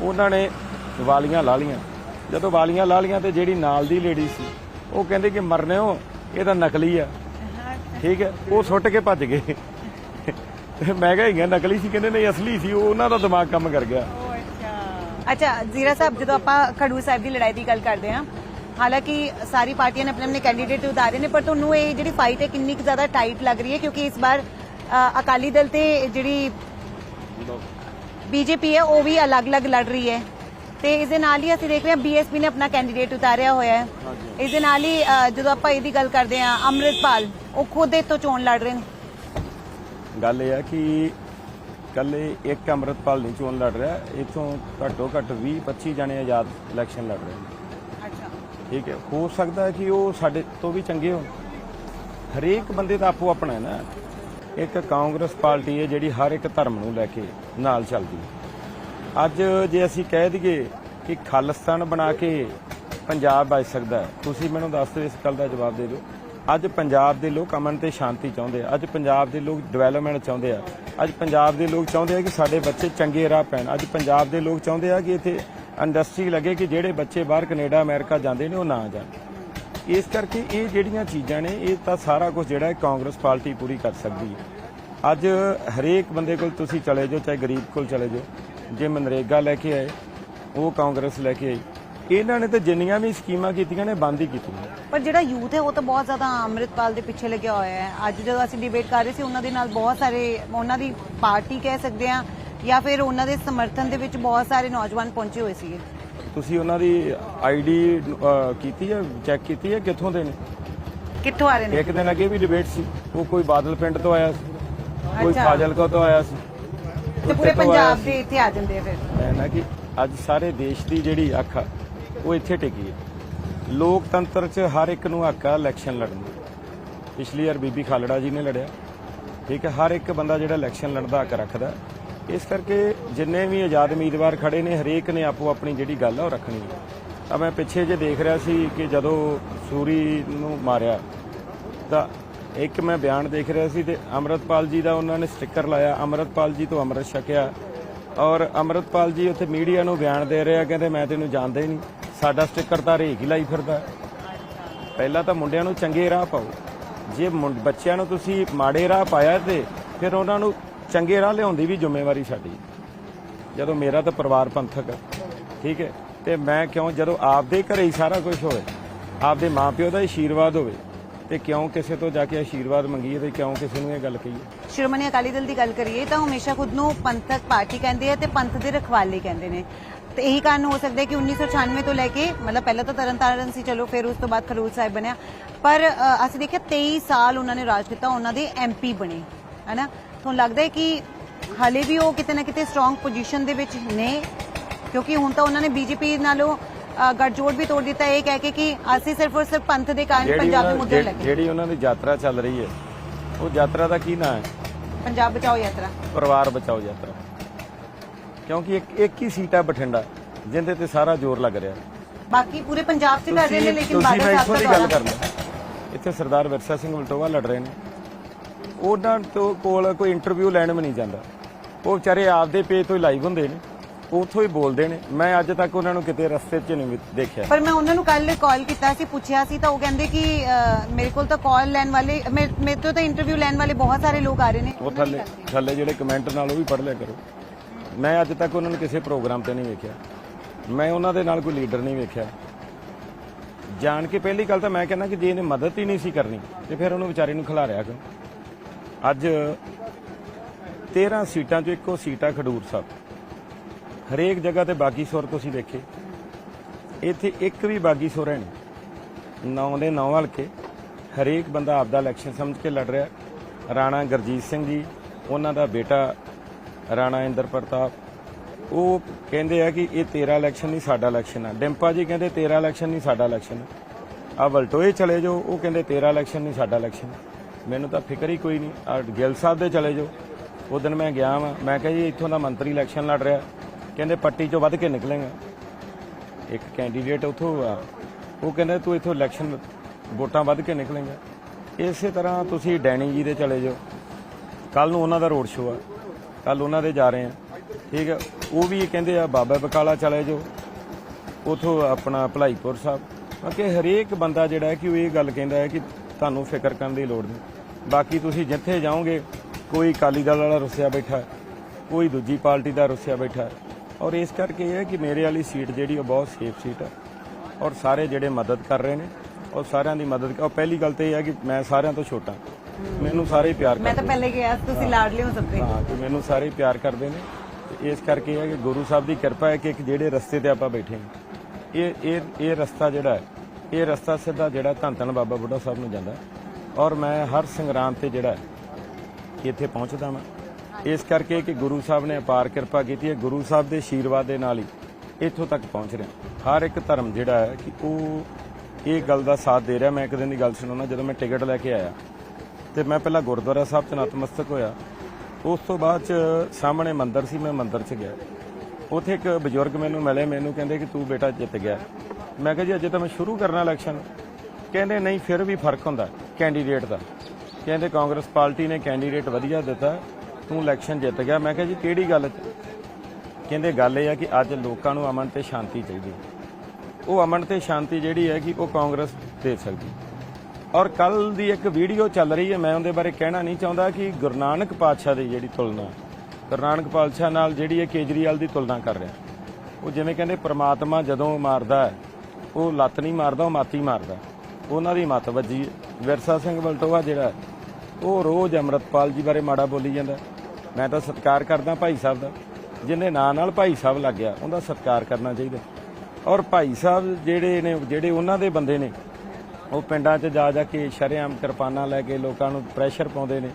ਉਹਨਾਂ ਨੇ ਵਾਲੀਆਂ ਲਾ ਲੀਆਂ ਜਦੋਂ ਵਾਲੀਆਂ ਲਾ ਲੀਆਂ ਤੇ ਜਿਹੜੀ ਨਾਲ ਦੀ ਲੇਡੀ ਸੀ ਉਹ ਕਹਿੰਦੇ ਕਿ ਮਰਨੇ ਹੋ ਇਹ ਤਾਂ ਨਕਲੀ ਆ। ਠੀਕ ਹੈ ਉਹ ਸੁੱਟ ਕੇ ਭੱਜ ਗਏ। ਤੇ ਮੈਂ ਕਿਹਾ ਹੈਗਾ ਨਕਲੀ ਸੀ ਕਹਿੰਦੇ ਨਹੀਂ ਅਸਲੀ ਸੀ ਉਹ ਉਹਨਾਂ ਦਾ ਦਿਮਾਗ ਕੰਮ ਕਰ ਗਿਆ। ਅੱਛਾ ਜ਼ੀਰਾ ਸਾਹਿਬ ਜਦੋਂ ਆਪਾਂ ਖਡੂਰ ਸਾਹਿਬ ਦੀ ਲੜਾਈ ਦੀ ਗੱਲ ਕਰਦੇ ਹਾਂ ਹਾਲਾਂਕਿ ਸਾਰੀ ਪਾਰਟੀਆਂ ਨੇ ਆਪਣੇ ਆਪਣੇ ਕੈਂਡੀਡੇਟ ਉਤਾਰੇ ਨੇ ਪਰ ਤੁਹਾਨੂੰ ਇਹ ਜਿਹੜੀ ਫਾਈਟ ਹੈ ਕਿੰਨੀ ਕੁ ਜ਼ਿਆਦਾ ਟਾਈਟ ਲੱਗ ਰਹੀ ਹੈ? ਕਿਉਂਕਿ ਇਸ ਵਾਰ ਅਕਾਲੀ ਦਲ ਤੇ ਜਿਹੜੀ ਬੀਜੇਪੀ ਹੈ ਉਹ ਵੀ ਅਲੱਗ-ਅਲੱਗ ਲੜ ਰਹੀ ਹੈ। ਤੇ ਇਸ ਦੇ ਨਾਲ ਹੀ ਅਸੀਂ ਦੇਖ ਰਹੇ ਹਾਂ ਬੀਐਸਪੀ ਨੇ ਆਪਣਾ ਕੈਂਡੀਡੇਟ ਉਤਾਰਿਆ ਹੋਇਆ ਹੈ। ਇਸ ਦੇ ਨਾਲ ਹੀ ਜਦੋਂ ਆਪਾਂ ਇਹਦੀ ਗੱਲ ਕਰਦੇ ਹਾਂ ਅੰਮ੍ਰਿਤਪਾਲ ਉਹ ਖੁਦ ਇੱਥੋਂ ਚੋਣ ਲੜ ਰਹੇ ਨੇ। ਗੱਲ ਇਹ ਹੈ ਕਿ ਕੱਲੇ ਇੱਕ ਅੰਮ੍ਰਿਤਪਾਲ ਨਹੀਂ ਚੋਣ ਲੜ ਰਿਹਾ ਇਥੋਂ ਘੱਟੋ ਘੱਟ 20 25 ਜਣੇ ਆਜ਼ਾਦ ਇਲੈਕਸ਼ਨ ਲੜ ਰਹੇ ਨੇ। ਅੱਛਾ। ਠੀਕ ਹੈ ਹੋ ਸਕਦਾ ਹੈ ਕਿ ਉਹ ਸਾਡੇ ਤੋਂ ਵੀ ਚੰਗੇ ਹੋਣ। ਹਰੇਕ ਬੰਦੇ ਦਾ ਆਪੋ ਆਪਣਾ ਹੈ ਨਾ। ਇੱਕ ਕਾਂਗਰਸ ਪਾਰਟੀ ਹੈ ਜਿਹੜੀ ਹਰ ਇੱਕ ਧਰਮ ਨੂੰ ਲੈ ਕੇ ਨਾਲ ਚੱਲਦੀ ਹੈ। ਅੱਜ ਜੇ ਅਸੀਂ ਕਹਿ ਦਈਏ ਕਿ ਖਾਲਿਸਤਾਨ ਬਣਾ ਕੇ ਪੰਜਾਬ ਬਚ ਸਕਦਾ ਹੈ, ਤੁਸੀਂ ਮੈਨੂੰ ਦੱਸ ਦਿਓ, ਇਸ ਗੱਲ ਦਾ ਜਵਾਬ ਦੇ ਦਿਓ। ਅੱਜ ਪੰਜਾਬ ਦੇ ਲੋਕ ਅਮਨ ਤੇ ਸ਼ਾਂਤੀ ਚਾਹੁੰਦੇ ਆ, ਅੱਜ ਪੰਜਾਬ ਦੇ ਲੋਕ ਡਿਵੈਲਪਮੈਂਟ ਚਾਹੁੰਦੇ ਆ, ਅੱਜ ਪੰਜਾਬ ਦੇ ਲੋਕ ਚਾਹੁੰਦੇ ਆ ਕਿ ਸਾਡੇ ਬੱਚੇ ਚੰਗੇ ਰਾਹ ਪੈਣ, ਅੱਜ ਪੰਜਾਬ ਦੇ ਲੋਕ ਚਾਹੁੰਦੇ ਆ ਕਿ ਇੱਥੇ ਇੰਡਸਟਰੀ ਲੱਗੇ ਕਿ ਜਿਹੜੇ ਬੱਚੇ ਬਾਹਰ ਕੈਨੇਡਾ, ਅਮਰੀਕਾ ਜਾਂਦੇ ਨੇ, ਉਹ ਨਾ ਜਾਣ। ਇਸ ਕਰਕੇ ਇਹ ਜਿਹੜੀਆਂ ਚੀਜ਼ਾਂ ਨੇ, ਇਹ ਤਾਂ ਸਾਰਾ ਕੁਝ ਜਿਹੜਾ ਹੈ ਕਾਂਗਰਸ ਪਾਰਟੀ ਪੂਰੀ ਕਰ ਸਕਦੀ ਹੈ। ਅੱਜ ਹਰੇਕ ਬੰਦੇ ਕੋਲ ਤੁਸੀਂ ਚਲੇ ਜਾਓ, ਚਾਹੇ ਗਰੀਬ ਕੋਲ ਚਲੇ ਜਾਓ ਜੇ ਮਨਰੇਗਾ ਲੈ ਕੇ ਆਏ ਉਹ ਕਾਂਗਰਸ ਲੈ ਕੇ ਆਈ ਇਹਨਾਂ ਨੇ ਤਾਂ ਜਿੰਨੀਆਂ ਵੀ ਸਕੀਮਾਂ ਕੀਤੀਆਂ ਨੇ ਬੰਦ ਹੀ ਕੀਤੀਆਂ ਪਰ ਜਿਹੜਾ ਯੂਥ ਹੈ ਉਹ ਤਾਂ ਬਹੁਤ ਜ਼ਿਆਦਾ ਅੰਮ੍ਰਿਤਪਾਲ ਦੇ ਪਿੱਛੇ ਲੱਗਿਆ ਹੋਇਆ ਹੈ। ਅੱਜ ਜਦੋਂ ਅਸੀਂ ਡਿਬੇਟ ਕਰ ਰਹੇ ਸੀ ਉਹਨਾਂ ਦੇ ਨਾਲ ਬਹੁਤ ਸਾਰੇ ਉਹਨਾਂ ਦੀ ਪਾਰਟੀ ਕਹਿ ਸਕਦੇ ਆ ਜਾਂ ਫਿਰ ਉਹਨਾਂ ਦੇ ਸਮਰਥਨ ਦੇ ਵਿੱਚ ਬਹੁਤ ਸਾਰੇ ਨੌਜਵਾਨ ਪਹੁੰਚੇ ਹੋਏ ਸੀਗੇ। ਤੁਸੀਂ ਉਹਨਾਂ ਦੀ ਆਈਡੀ ਕੀਤੀ ਹੈ ਚੈੱਕ ਕੀਤੀ ਹੈ ਕਿੱਥੋਂ ਦੇ ਨੇ? ਕਿੱਥੋਂ ਆ ਰਹੇ ਨੇ? ਇੱਕ ਦਿਨ ਅੱਗੇ ਵੀ ਡਿਬੇਟ ਸੀ ਉਹ ਕੋਈ ਬਾਦਲ ਪਿੰਡ ਤੋਂ ਆਇਆ ਸੀ ਕੋਈ। ਫਾਜ਼ਿਲਕਾ ਤੋਂ ਆਇਆ ਸੀ। ਤੇ ਪੂਰੇ ਤੋਂ ਪੰਜਾਬ। ਦੇ ਇੱਥੇ ਆ ਜਾਂਦੇ ਆ ਫਿਰ। ਹੈ ਨਾ ਕਿ ਅੱਜ ਸਾਰੇ ਦੇਸ਼ ਦੀ ਜਿਹੜੀ ਅੱਖ ਆ ਉਹ ਇੱਥੇ ਟਿਕੀ ਹੈ। ਲੋਕਤੰਤਰ 'ਚ ਹਰ ਇੱਕ ਨੂੰ ਹੱਕ ਆ ਇਲੈਕਸ਼ਨ ਲੜਨ ਦਾ। ਪਿਛਲੀ ਵਾਰ ਬੀਬੀ ਖਾਲੜਾ ਜੀ ਨੇ ਲੜਿਆ। ਠੀਕ ਹੈ ਹਰ ਇੱਕ ਬੰਦਾ ਜਿਹੜਾ ਇਲੈਕਸ਼ਨ ਲੜਨ ਦਾ ਹੱਕ ਰੱਖਦਾ ਇਸ ਕਰਕੇ ਜਿੰਨੇ ਵੀ ਆਜ਼ਾਦ ਉਮੀਦਵਾਰ ਖੜੇ ਨੇ ਹਰੇਕ ਨੇ ਆਪੋ ਆਪਣੀ ਜਿਹੜੀ ਗੱਲ ਆ ਉਹ ਰੱਖਣੀ ਹੈ। ਆ ਮੈਂ ਪਿੱਛੇ ਜੇ ਦੇਖ ਰਿਹਾ ਸੀ ਕਿ ਜਦੋਂ ਸੂਰੀ ਨੂੰ ਮਾਰਿਆ ਤਾਂ ਇੱਕ ਮੈਂ ਬਿਆਨ ਦੇਖ ਰਿਹਾ ਸੀ ਤੇ ਅਮਰਤਪਾਲ ਜੀ ਦਾ ਉਹਨਾਂ ਨੇ ਸਟicker ਲਾਇਆ। ਅਮਰਤਪਾਲ ਜੀ ਤੋਂ ਅੰਮ੍ਰਿਤ ਛਕਿਆ। ਔਰ ਅਮਰਤਪਾਲ ਜੀ ਉੱਥੇ ਮੀਡੀਆ ਨੂੰ ਬਿਆਨ ਦੇ ਰਿਹਾ, ਕਹਿੰਦੇ ਮੈਂ ਤੈਨੂੰ ਜਾਣਦਾ ਹੀ ਨਹੀਂ। ਸਾਡਾ ਸਟicker ਤਾਂ ਰੇਕ ਹੀ ਲਾਈ ਫਿਰਦਾ। ਪਹਿਲਾਂ ਤਾਂ ਮੁੰਡਿਆਂ ਨੂੰ ਚੰਗੇ ਰਾਹ ਪਾਓ। ਜੇ ਬੱਚਿਆਂ ਨੂੰ ਤੁਸੀਂ ਮਾੜੇ ਰਾਹ ਪਾਇਆ ਤੇ ਫਿਰ ਉਹਨਾਂ ਨੂੰ ਚੰਗੇ ਰਾਹ ਲਿਆਉਣ ਦੀ ਵੀ ਜ਼ਿੰਮੇਵਾਰੀ ਸਾਡੀ। ਜਦੋਂ ਮੇਰਾ ਤਾਂ ਪਰਿਵਾਰ ਪੰਥਕ ਹੈ, ਠੀਕ ਹੈ? ਤੇ ਮੈਂ ਕਿਉਂ, ਜਦੋਂ ਆਪਦੇ ਘਰੇ ਹੀ ਸਾਰਾ ਕੁਝ ਹੋਵੇ, ਆਪਦੇ ਮਾਪਿਓ ਦਾ ਆਸ਼ੀਰਵਾਦ ਹੋਵੇ ਤੇ ਕਿਉਂ ਕਿਸੇ ਤੋਂ ਜਾ ਕੇ ਆਸ਼ੀਰਵਾਦ ਮੰਗੀਏ ਤੇ ਕਿਉਂ ਕਿਸੇ ਨੂੰ ਇਹ ਗੱਲ ਕਹੀਏ? ਸ਼੍ਰੋਮਣੀ ਅਕਾਲੀ ਦਲ ਦੀ ਗੱਲ ਕਰੀਏ ਤਾਂ ਹਮੇਸ਼ਾ ਖੁਦ ਨੂੰ ਪੰਥਕ ਪਾਰਟੀ ਕਹਿੰਦੇ ਆ ਤੇ ਪੰਥ ਦੇ ਰਖਵਾਲੇ ਕਹਿੰਦੇ ਨੇ। ਤੇ ਇਹੀ ਕਾਰਨ ਹੋ ਸਕਦਾ ਕਿ 1996 ਤੋਂ ਲੈ ਕੇ, ਮਤਲਬ ਪਹਿਲਾਂ ਤਾਂ ਤਰਨਤਾਰਨ ਸੀ, ਚਲੋ ਫਿਰ ਉਸ ਤੋਂ ਬਾਅਦ ਖਰੂਰ ਸਾਹਿਬ ਬਣਿਆ। ਪਰ ਅਸੀਂ ਦੇਖਿਆ 23 ਸਾਲ ਉਹਨਾਂ ਨੇ ਰਾਜ ਕੀਤਾ ਉਹਨਾਂ ਦੇ ਐਮਪੀ ਬਣੇ, ਹਨਾ? ਤੁਹਾਨੂੰ ਲੱਗਦਾ ਹੈ ਕਿ ਹਾਲੇ ਵੀ ਉਹ ਕਿਤੇ ਨਾ ਕਿਤੇ ਸਟਰੋਂਗ ਪੋਜੀਸ਼ਨ ਦੇ ਵਿੱਚ ਨੇ? ਕਿਉਂਕਿ ਹੁਣ ਤਾਂ ਉਹਨਾਂ ਨੇ ਬੀਜੇਪੀ ਨਾਲੋਂ ਅ, ਗੱਠਜੋੜ ਵੀ ਤੋੜ ਦਿੱਤਾ। ਇਹ ਕਹਿ ਕੇ ਕਿ ਅਸੀਂ ਸਿਰਫ ਔਰ ਸਿਰਫ ਪੰਥ ਦੇ ਕਾਰਨ ਪੰਜਾਬੀ ਮੁੱਦੇ ਲੱਗੇ। ਜਿਹੜੀ ਉਹਨਾਂ ਦੀ ਯਾਤਰਾ ਚੱਲ ਰਹੀ ਹੈ ਉਹ ਯਾਤਰਾ ਦਾ ਕੀ ਨਾਮ ਹੈ? ਪੰਜਾਬ ਬਚਾਓ ਯਾਤਰਾ। ਪਰਿਵਾਰ ਬਚਾਓ ਯਾਤਰਾ। ਕਿਉਂਕਿ ਇੱਕ ਇੱਕ ਹੀ ਸੀਟ ਹੈ ਬਠਿੰਡਾ ਜਿੰਦੇ ਤੇ ਸਾਰਾ ਜ਼ੋਰ ਲੱਗ ਰਿਹਾ। ਬਾਕੀ ਪੂਰੇ ਪੰਜਾਬ 'ਚ ਕਰ ਰਹੇ ਨੇ ਲੇਕਿਨ ਬਾਦਲ ਸਾਹਿਬ ਦਾ ਗੱਲ ਕਰਨਾ। ਇੱਥੇ ਸਰਦਾਰ ਵਿਰਸਾ ਸਿੰਘ ਵਲਟੋਵਾ ਲੜ ਰਹੇ ਨੇ। ਉਹਨਾਂ ਤੋਂ ਕੋਲ ਕੋਈ ਇੰਟਰਵਿਊ ਲੈਣ ਵੀ ਨਹੀਂ ਜਾਂਦਾ। ਉਹ ਵਿਚਾਰੇ ਆਪਦੇ ਪੇਜ ਤੋਂ ਹੀ ਲਾਈਵ ਹੁੰਦੇ ਨੇ। ਉੱਥੋਂ ਹੀ ਬੋਲਦੇ ਨੇ। ਮੈਂ ਅੱਜ ਤੱਕ ਉਹਨਾਂ ਨੂੰ ਕਿਤੇ ਰਸਤੇ 'ਚ ਨਹੀਂ ਦੇਖਿਆ। ਪਰ ਮੈਂ ਉਹਨਾਂ ਨੂੰ ਕੱਲ ਕਾਲ ਕੀਤਾ ਸੀ ਪੁੱਛਿਆ ਸੀ ਤਾਂ ਉਹ ਕਹਿੰਦੇ ਕਿ ਮੇਰੇ ਕੋਲ ਤਾਂ ਕਾਲ ਲੈਣ ਵਾਲੇ ਮੇ- ਮੇਰੇ ਤੋਂ ਤਾਂ ਇੰਟਰਵਿਊ ਲੈਣ ਵਾਲੇ ਬਹੁਤ ਸਾਰੇ ਲੋਕ ਆ ਰਹੇ ਨੇ। ਉਹ ਥੱਲੇ ਥੱਲੇ ਜਿਹੜੇ ਕਮੈਂਟ ਨਾਲ ਉਹ ਵੀ ਪੜ੍ਹ ਲਿਆ ਕਰੋ। ਮੈਂ ਅੱਜ ਤੱਕ ਉਹਨਾਂ ਨੂੰ ਕਿਸੇ ਪ੍ਰੋਗਰਾਮ ਤੇ ਨਹੀਂ ਵੇਖਿਆ। ਮੈਂ ਉਹਨਾਂ ਦੇ ਨਾਲ ਕੋਈ ਲੀਡਰ ਨਹੀਂ ਵੇਖਿਆ। ਜਾਣ ਕੇ ਪਹਿਲੀ ਗੱਲ ਤਾਂ ਮੈਂ ਕਹਿੰਦਾ ਕਿ ਜੇ ਇਹਨੇ ਮਦਦ ਹੀ ਨਹੀਂ ਸੀ ਕਰਨੀ ਤੇ ਫਿਰ ਉਹਨੂੰ ਵਿਚਾਰੇ ਨੂੰ ਖਿਲਾਰਿਆ ਕਿਉਂ? ਅੱਜ 13 ਸੀਟਾਂ 'ਚੋਂ ਇੱਕੋ ਸੀਟ ਆ ਖਡੂਰ ਸਾਹਿਬ। ਹਰੇਕ ਜਗ੍ਹਾ ਤੇ ਬਾਗੀ ਸੁਰ ਤੁਸੀਂ ਦੇਖੇ। ਇੱਥੇ ਇੱਕ ਵੀ ਬਾਗੀ ਸੁਰ ਹੈ ਨਹੀਂ। ਨੌ ਦੇ ਨੌ ਹਲਕੇ। ਹਰੇਕ ਬੰਦਾ ਆਪਦਾ ਇਲੈਕਸ਼ਨ ਸਮਝ ਕੇ ਲੜ ਰਿਹਾ। ਰਾਣਾ ਗੁਰਜੀਤ ਸਿੰਘ ਜੀ, ਉਹਨਾਂ ਦਾ ਬੇਟਾ ਰਾਣਾ ਇੰਦਰ ਪ੍ਰਤਾਪ। ਉਹ ਕਹਿੰਦੇ ਆ ਕਿ ਇਹ ਤੇਰਾ ਇਲੈਕਸ਼ਨ ਨਹੀਂ, ਸਾਡਾ ਇਲੈਕਸ਼ਨ ਆ। ਡਿੰਪਾ ਜੀ ਕਹਿੰਦੇ ਤੇਰਾ ਇਲੈਕਸ਼ਨ ਨਹੀਂ, ਸਾਡਾ ਇਲੈਕਸ਼ਨ ਆ। ਵਲਟੋਏ ਚਲੇ ਜਾਓ, ਉਹ ਕਹਿੰਦੇ ਤੇਰਾ ਇਲੈਕਸ਼ਨ ਨਹੀਂ, ਸਾਡਾ ਇਲੈਕਸ਼ਨ ਮੈਨੂੰ ਤਾਂ ਫਿਕਰ ਹੀ ਕੋਈ ਨਹੀਂ। ਆ ਗਿੱਲ ਸਾਹਿਬ ਦੇ ਚਲੇ ਜਾਓ। ਉਹ ਦਿਨ ਮੈਂ ਗਿਆ ਵਾਂ। ਮੈਂ ਕਿਹਾ ਜੀ, ਇੱਥੋਂ ਦਾ ਮੰਤਰੀ ਇਲੈਕਸ਼ਨ ਲੜ ਰਿਹਾ। ਕਹਿੰਦੇ ਪੱਟੀ ਚੋਂ ਵੱਧ ਕੇ ਨਿਕਲੇਗਾ। ਇੱਕ ਕੈਂਡੀਡੇਟ ਉਥੋਂ ਆ। ਉਹ ਕਹਿੰਦੇ ਤੂੰ ਇੱਥੋਂ ਇਲੈਕਸ਼ਨ ਵੋਟਾਂ ਵੱਧ ਕੇ ਨਿਕਲੇਗਾ। ਇਸੇ ਤਰ੍ਹਾਂ ਤੁਸੀਂ ਡੈਣੀ ਜੀ ਦੇ ਚਲੇ ਜਾਓ। ਕੱਲ ਨੂੰ ਉਹਨਾਂ ਦਾ ਰੋਡ ਸ਼ੋਅ ਆ। ਕੱਲ ਉਹਨਾਂ ਦੇ ਜਾ ਰਹੇ ਆ। ਠੀਕ ਹੈ ਉਹ ਵੀ ਕਹਿੰਦੇ ਆ, ਬਾਬਾ ਬਕਾਲਾ ਚਲੇ ਜਾਓ। ਉਥੋਂ ਆਪਣਾ ਭਲਾਈਪੁਰ ਸਾਹਿਬ। ਬਾਕੀ ਹਰੇਕ ਬੰਦਾ ਜਿਹੜਾ ਕਿ ਉਹ ਇਹ ਗੱਲ ਕਹਿੰਦਾ ਹੈ ਕਿ ਤੁਹਾਨੂੰ ਫਿਕਰ ਕਰਨ ਦੀ ਲੋੜ ਨਹੀਂ। ਬਾਕੀ ਤੁਸੀਂ ਜਿੱਥੇ ਜਾਓਗੇ, ਕੋਈ ਅਕਾਲੀ ਦਲ ਵਾਲਾ ਰੁੱਸਿਆ ਬੈਠਾ, ਕੋਈ ਦੂਜੀ ਪਾਰਟੀ ਦਾ ਰੁੱਸਿਆ ਬੈਠਾ ਔਰ ਇਸ ਕਰਕੇ ਇਹ ਹੈ ਕਿ ਮੇਰੇ ਵਾਲੀ ਸੀਟ ਜਿਹੜੀ ਉਹ ਬਹੁਤ ਸੇਫ ਸੀਟ ਹੈ ਔਰ ਸਾਰੇ ਜਿਹੜੇ ਮਦਦ ਕਰ ਰਹੇ ਨੇ ਉਹ ਸਾਰਿਆਂ ਦੀ ਮਦਦ ਔਰ ਪਹਿਲੀ ਗੱਲ ਤੇ ਇਹ ਹੈ ਕਿ ਮੈਂ ਸਾਰਿਆਂ ਤੋਂ ਛੋਟਾ। ਮੈਨੂੰ ਸਾਰੇ ਹੀ ਪਿਆਰ ਮੈਂ ਕਰਦੇ ਤਾਂ ਪਹਿਲੇ ਗਿਆ ਤੁਸੀਂ ਲਾਡਲੇ ਹੋ ਸਕਦੇ ਹਾਂ ਕਿ ਮੈਨੂੰ ਸਾਰੇ ਹੀ ਪਿਆਰ ਕਰਦੇ ਨੇ। ਤੇ ਇਸ ਕਰਕੇ ਇਹ ਹੈ ਕਿ ਗੁਰੂ ਸਾਹਿਬ ਦੀ ਕਿਰਪਾ ਹੈ ਕਿ ਇੱਕ ਜਿਹੜੇ ਰਸਤੇ ਤੇ ਆਪਾਂ ਬੈਠੇ ਹਾਂ। ਇਹ ਇਹ ਇਹ ਰਸਤਾ ਜਿਹੜਾ ਹੈ ਇਹ ਰਸਤਾ ਸਿੱਧਾ ਜਿਹੜਾ ਧੰਨ ਧੰਨ ਬਾਬਾ ਬੁੱਢਾ ਸਾਹਿਬ ਨੂੰ ਜਾਂਦਾ। ਔਰ ਮੈਂ ਹਰ ਸੰਗਰਾਮ ਤੇ ਜਿਹੜਾ ਇੱਥੇ ਪਹੁੰਚਦਾ ਮੈਂ ਇਸ ਕਰਕੇ ਕਿ ਗੁਰੂ ਸਾਹਿਬ ਨੇ ਅਪਾਰ ਕਿਰਪਾ ਕੀਤੀ ਹੈ। ਗੁਰੂ ਸਾਹਿਬ ਦੇ ਆਸ਼ੀਰਵਾਦ ਦੇ ਨਾਲ ਹੀ ਇੱਥੋਂ ਤੱਕ ਪਹੁੰਚ ਰਿਹਾ। ਹਰ ਇੱਕ ਧਰਮ ਜਿਹੜਾ ਹੈ ਕਿ ਉਹ ਇਹ ਗੱਲ ਦਾ ਸਾਥ ਦੇ ਰਿਹਾ। ਮੈਂ ਇੱਕ ਦਿਨ ਦੀ ਗੱਲ ਸੁਣਾਉਣਾ ਜਦੋਂ ਮੈਂ ਟਿਕਟ ਲੈ ਕੇ ਆਇਆ ਤੇ ਮੈਂ ਪਹਿਲਾਂ ਗੁਰਦੁਆਰਾ ਸਾਹਿਬ 'ਚ ਨਤਮਸਤਕ ਹੋਇਆ। ਉਸ ਤੋਂ ਬਾਅਦ 'ਚ ਸਾਹਮਣੇ ਮੰਦਿਰ ਸੀ, ਮੈਂ ਮੰਦਿਰ 'ਚ ਗਿਆ। ਉੱਥੇ ਇੱਕ ਬਜ਼ੁਰਗ ਮੈਨੂੰ ਮਿਲੇ, ਮੈਨੂੰ ਕਹਿੰਦੇ ਕਿ ਤੂੰ ਬੇਟਾ ਜਿੱਤ ਗਿਆ। ਮੈਂ ਕਿਹਾ ਜੀ, ਅਜੇ ਤਾਂ ਮੈਂ ਸ਼ੁਰੂ ਕਰਨਾ ਇਲੈਕਸ਼ਨ ਕਹਿੰਦੇ, ਨਹੀਂ, ਫਿਰ ਵੀ ਫ਼ਰਕ ਹੁੰਦਾ ਕੈਂਡੀਡੇਟ ਦਾ। ਕਹਿੰਦੇ ਕਾਂਗਰਸ ਪਾਰਟੀ ਨੇ ਕੈਂਡੀਡੇਟ ਵਧੀਆ ਦਿੱਤਾ। ਤੂੰ ਇਲੈਕਸ਼ਨ ਜਿੱਤ ਗਿਆ। ਮੈਂ ਕਿਹਾ ਜੀ ਕਿਹੜੀ ਗੱਲ ਕਹਿੰਦੇ ਗੱਲ ਇਹ ਆ ਕਿ ਅੱਜ ਲੋਕਾਂ ਨੂੰ ਅਮਨ ਤੇ ਸ਼ਾਂਤੀ ਚਾਹੀਦੀ ਉਹ ਅਮਨ ਤੇ ਸ਼ਾਂਤੀ ਜਿਹੜੀ ਹੈ ਕਿ ਉਹ ਕਾਂਗਰਸ ਦੇ ਸਕਦੀ। ਔਰ ਕੱਲ ਦੀ ਇੱਕ ਵੀਡੀਓ ਚੱਲ ਰਹੀ ਹੈ ਮੈਂ ਉਹਦੇ ਬਾਰੇ ਕਹਿਣਾ ਨਹੀਂ ਚਾਹੁੰਦਾ ਕਿ ਗੁਰੂ ਨਾਨਕ ਪਾਤਸ਼ਾਹ ਦੀ ਜਿਹੜੀ ਤੁਲਨਾ ਗੁਰੂ ਨਾਨਕ ਪਾਤਸ਼ਾਹ ਨਾਲ ਜਿਹੜੀ ਹੈ ਕੇਜਰੀਵਾਲ ਦੀ ਤੁਲਨਾ ਕਰ ਰਿਹਾ। ਉਹ ਜਿਵੇਂ ਕਹਿੰਦੇ ਪ੍ਰਮਾਤਮਾ ਜਦੋਂ ਮਾਰਦਾ ਹੈ, ਉਹ ਲੱਤ ਨਹੀਂ ਮਾਰਦਾ ਉਹ ਮਾਤੀ ਮਾਰਦਾ ਉਹਨਾਂ ਦੀ ਮੱਤ ਵੱਜੀ ਵਿਰਸਾ ਸਿੰਘ ਬਲਟੋਆ ਜਿਹੜਾ ਉਹ ਰੋਜ਼ ਅੰਮ੍ਰਿਤਪਾਲ ਜੀ ਬਾਰੇ ਮਾੜਾ ਬੋਲੀ ਜਾਂਦਾ ਮੈਂ ਤਾਂ ਸਤਿਕਾਰ ਕਰਦਾ ਭਾਈ ਸਾਹਿਬ ਦਾ ਜਿਹਨੇ ਨਾਂ ਨਾਲ ਭਾਈ ਸਾਹਿਬ ਲੱਗ ਗਿਆ ਉਹਦਾ ਸਤਿਕਾਰ ਕਰਨਾ ਚਾਹੀਦਾ। ਔਰ ਭਾਈ ਸਾਹਿਬ ਜਿਹੜੇ ਨੇ ਜਿਹੜੇ ਉਹਨਾਂ ਦੇ ਬੰਦੇ ਨੇ ਉਹ ਪਿੰਡਾਂ 'ਚ ਜਾ ਜਾ ਕੇ ਸ਼ਰੇਆਮ ਕਿਰਪਾਨਾਂ ਲੈ ਕੇ ਲੋਕਾਂ ਨੂੰ ਪ੍ਰੈਸ਼ਰ ਪਾਉਂਦੇ ਨੇ।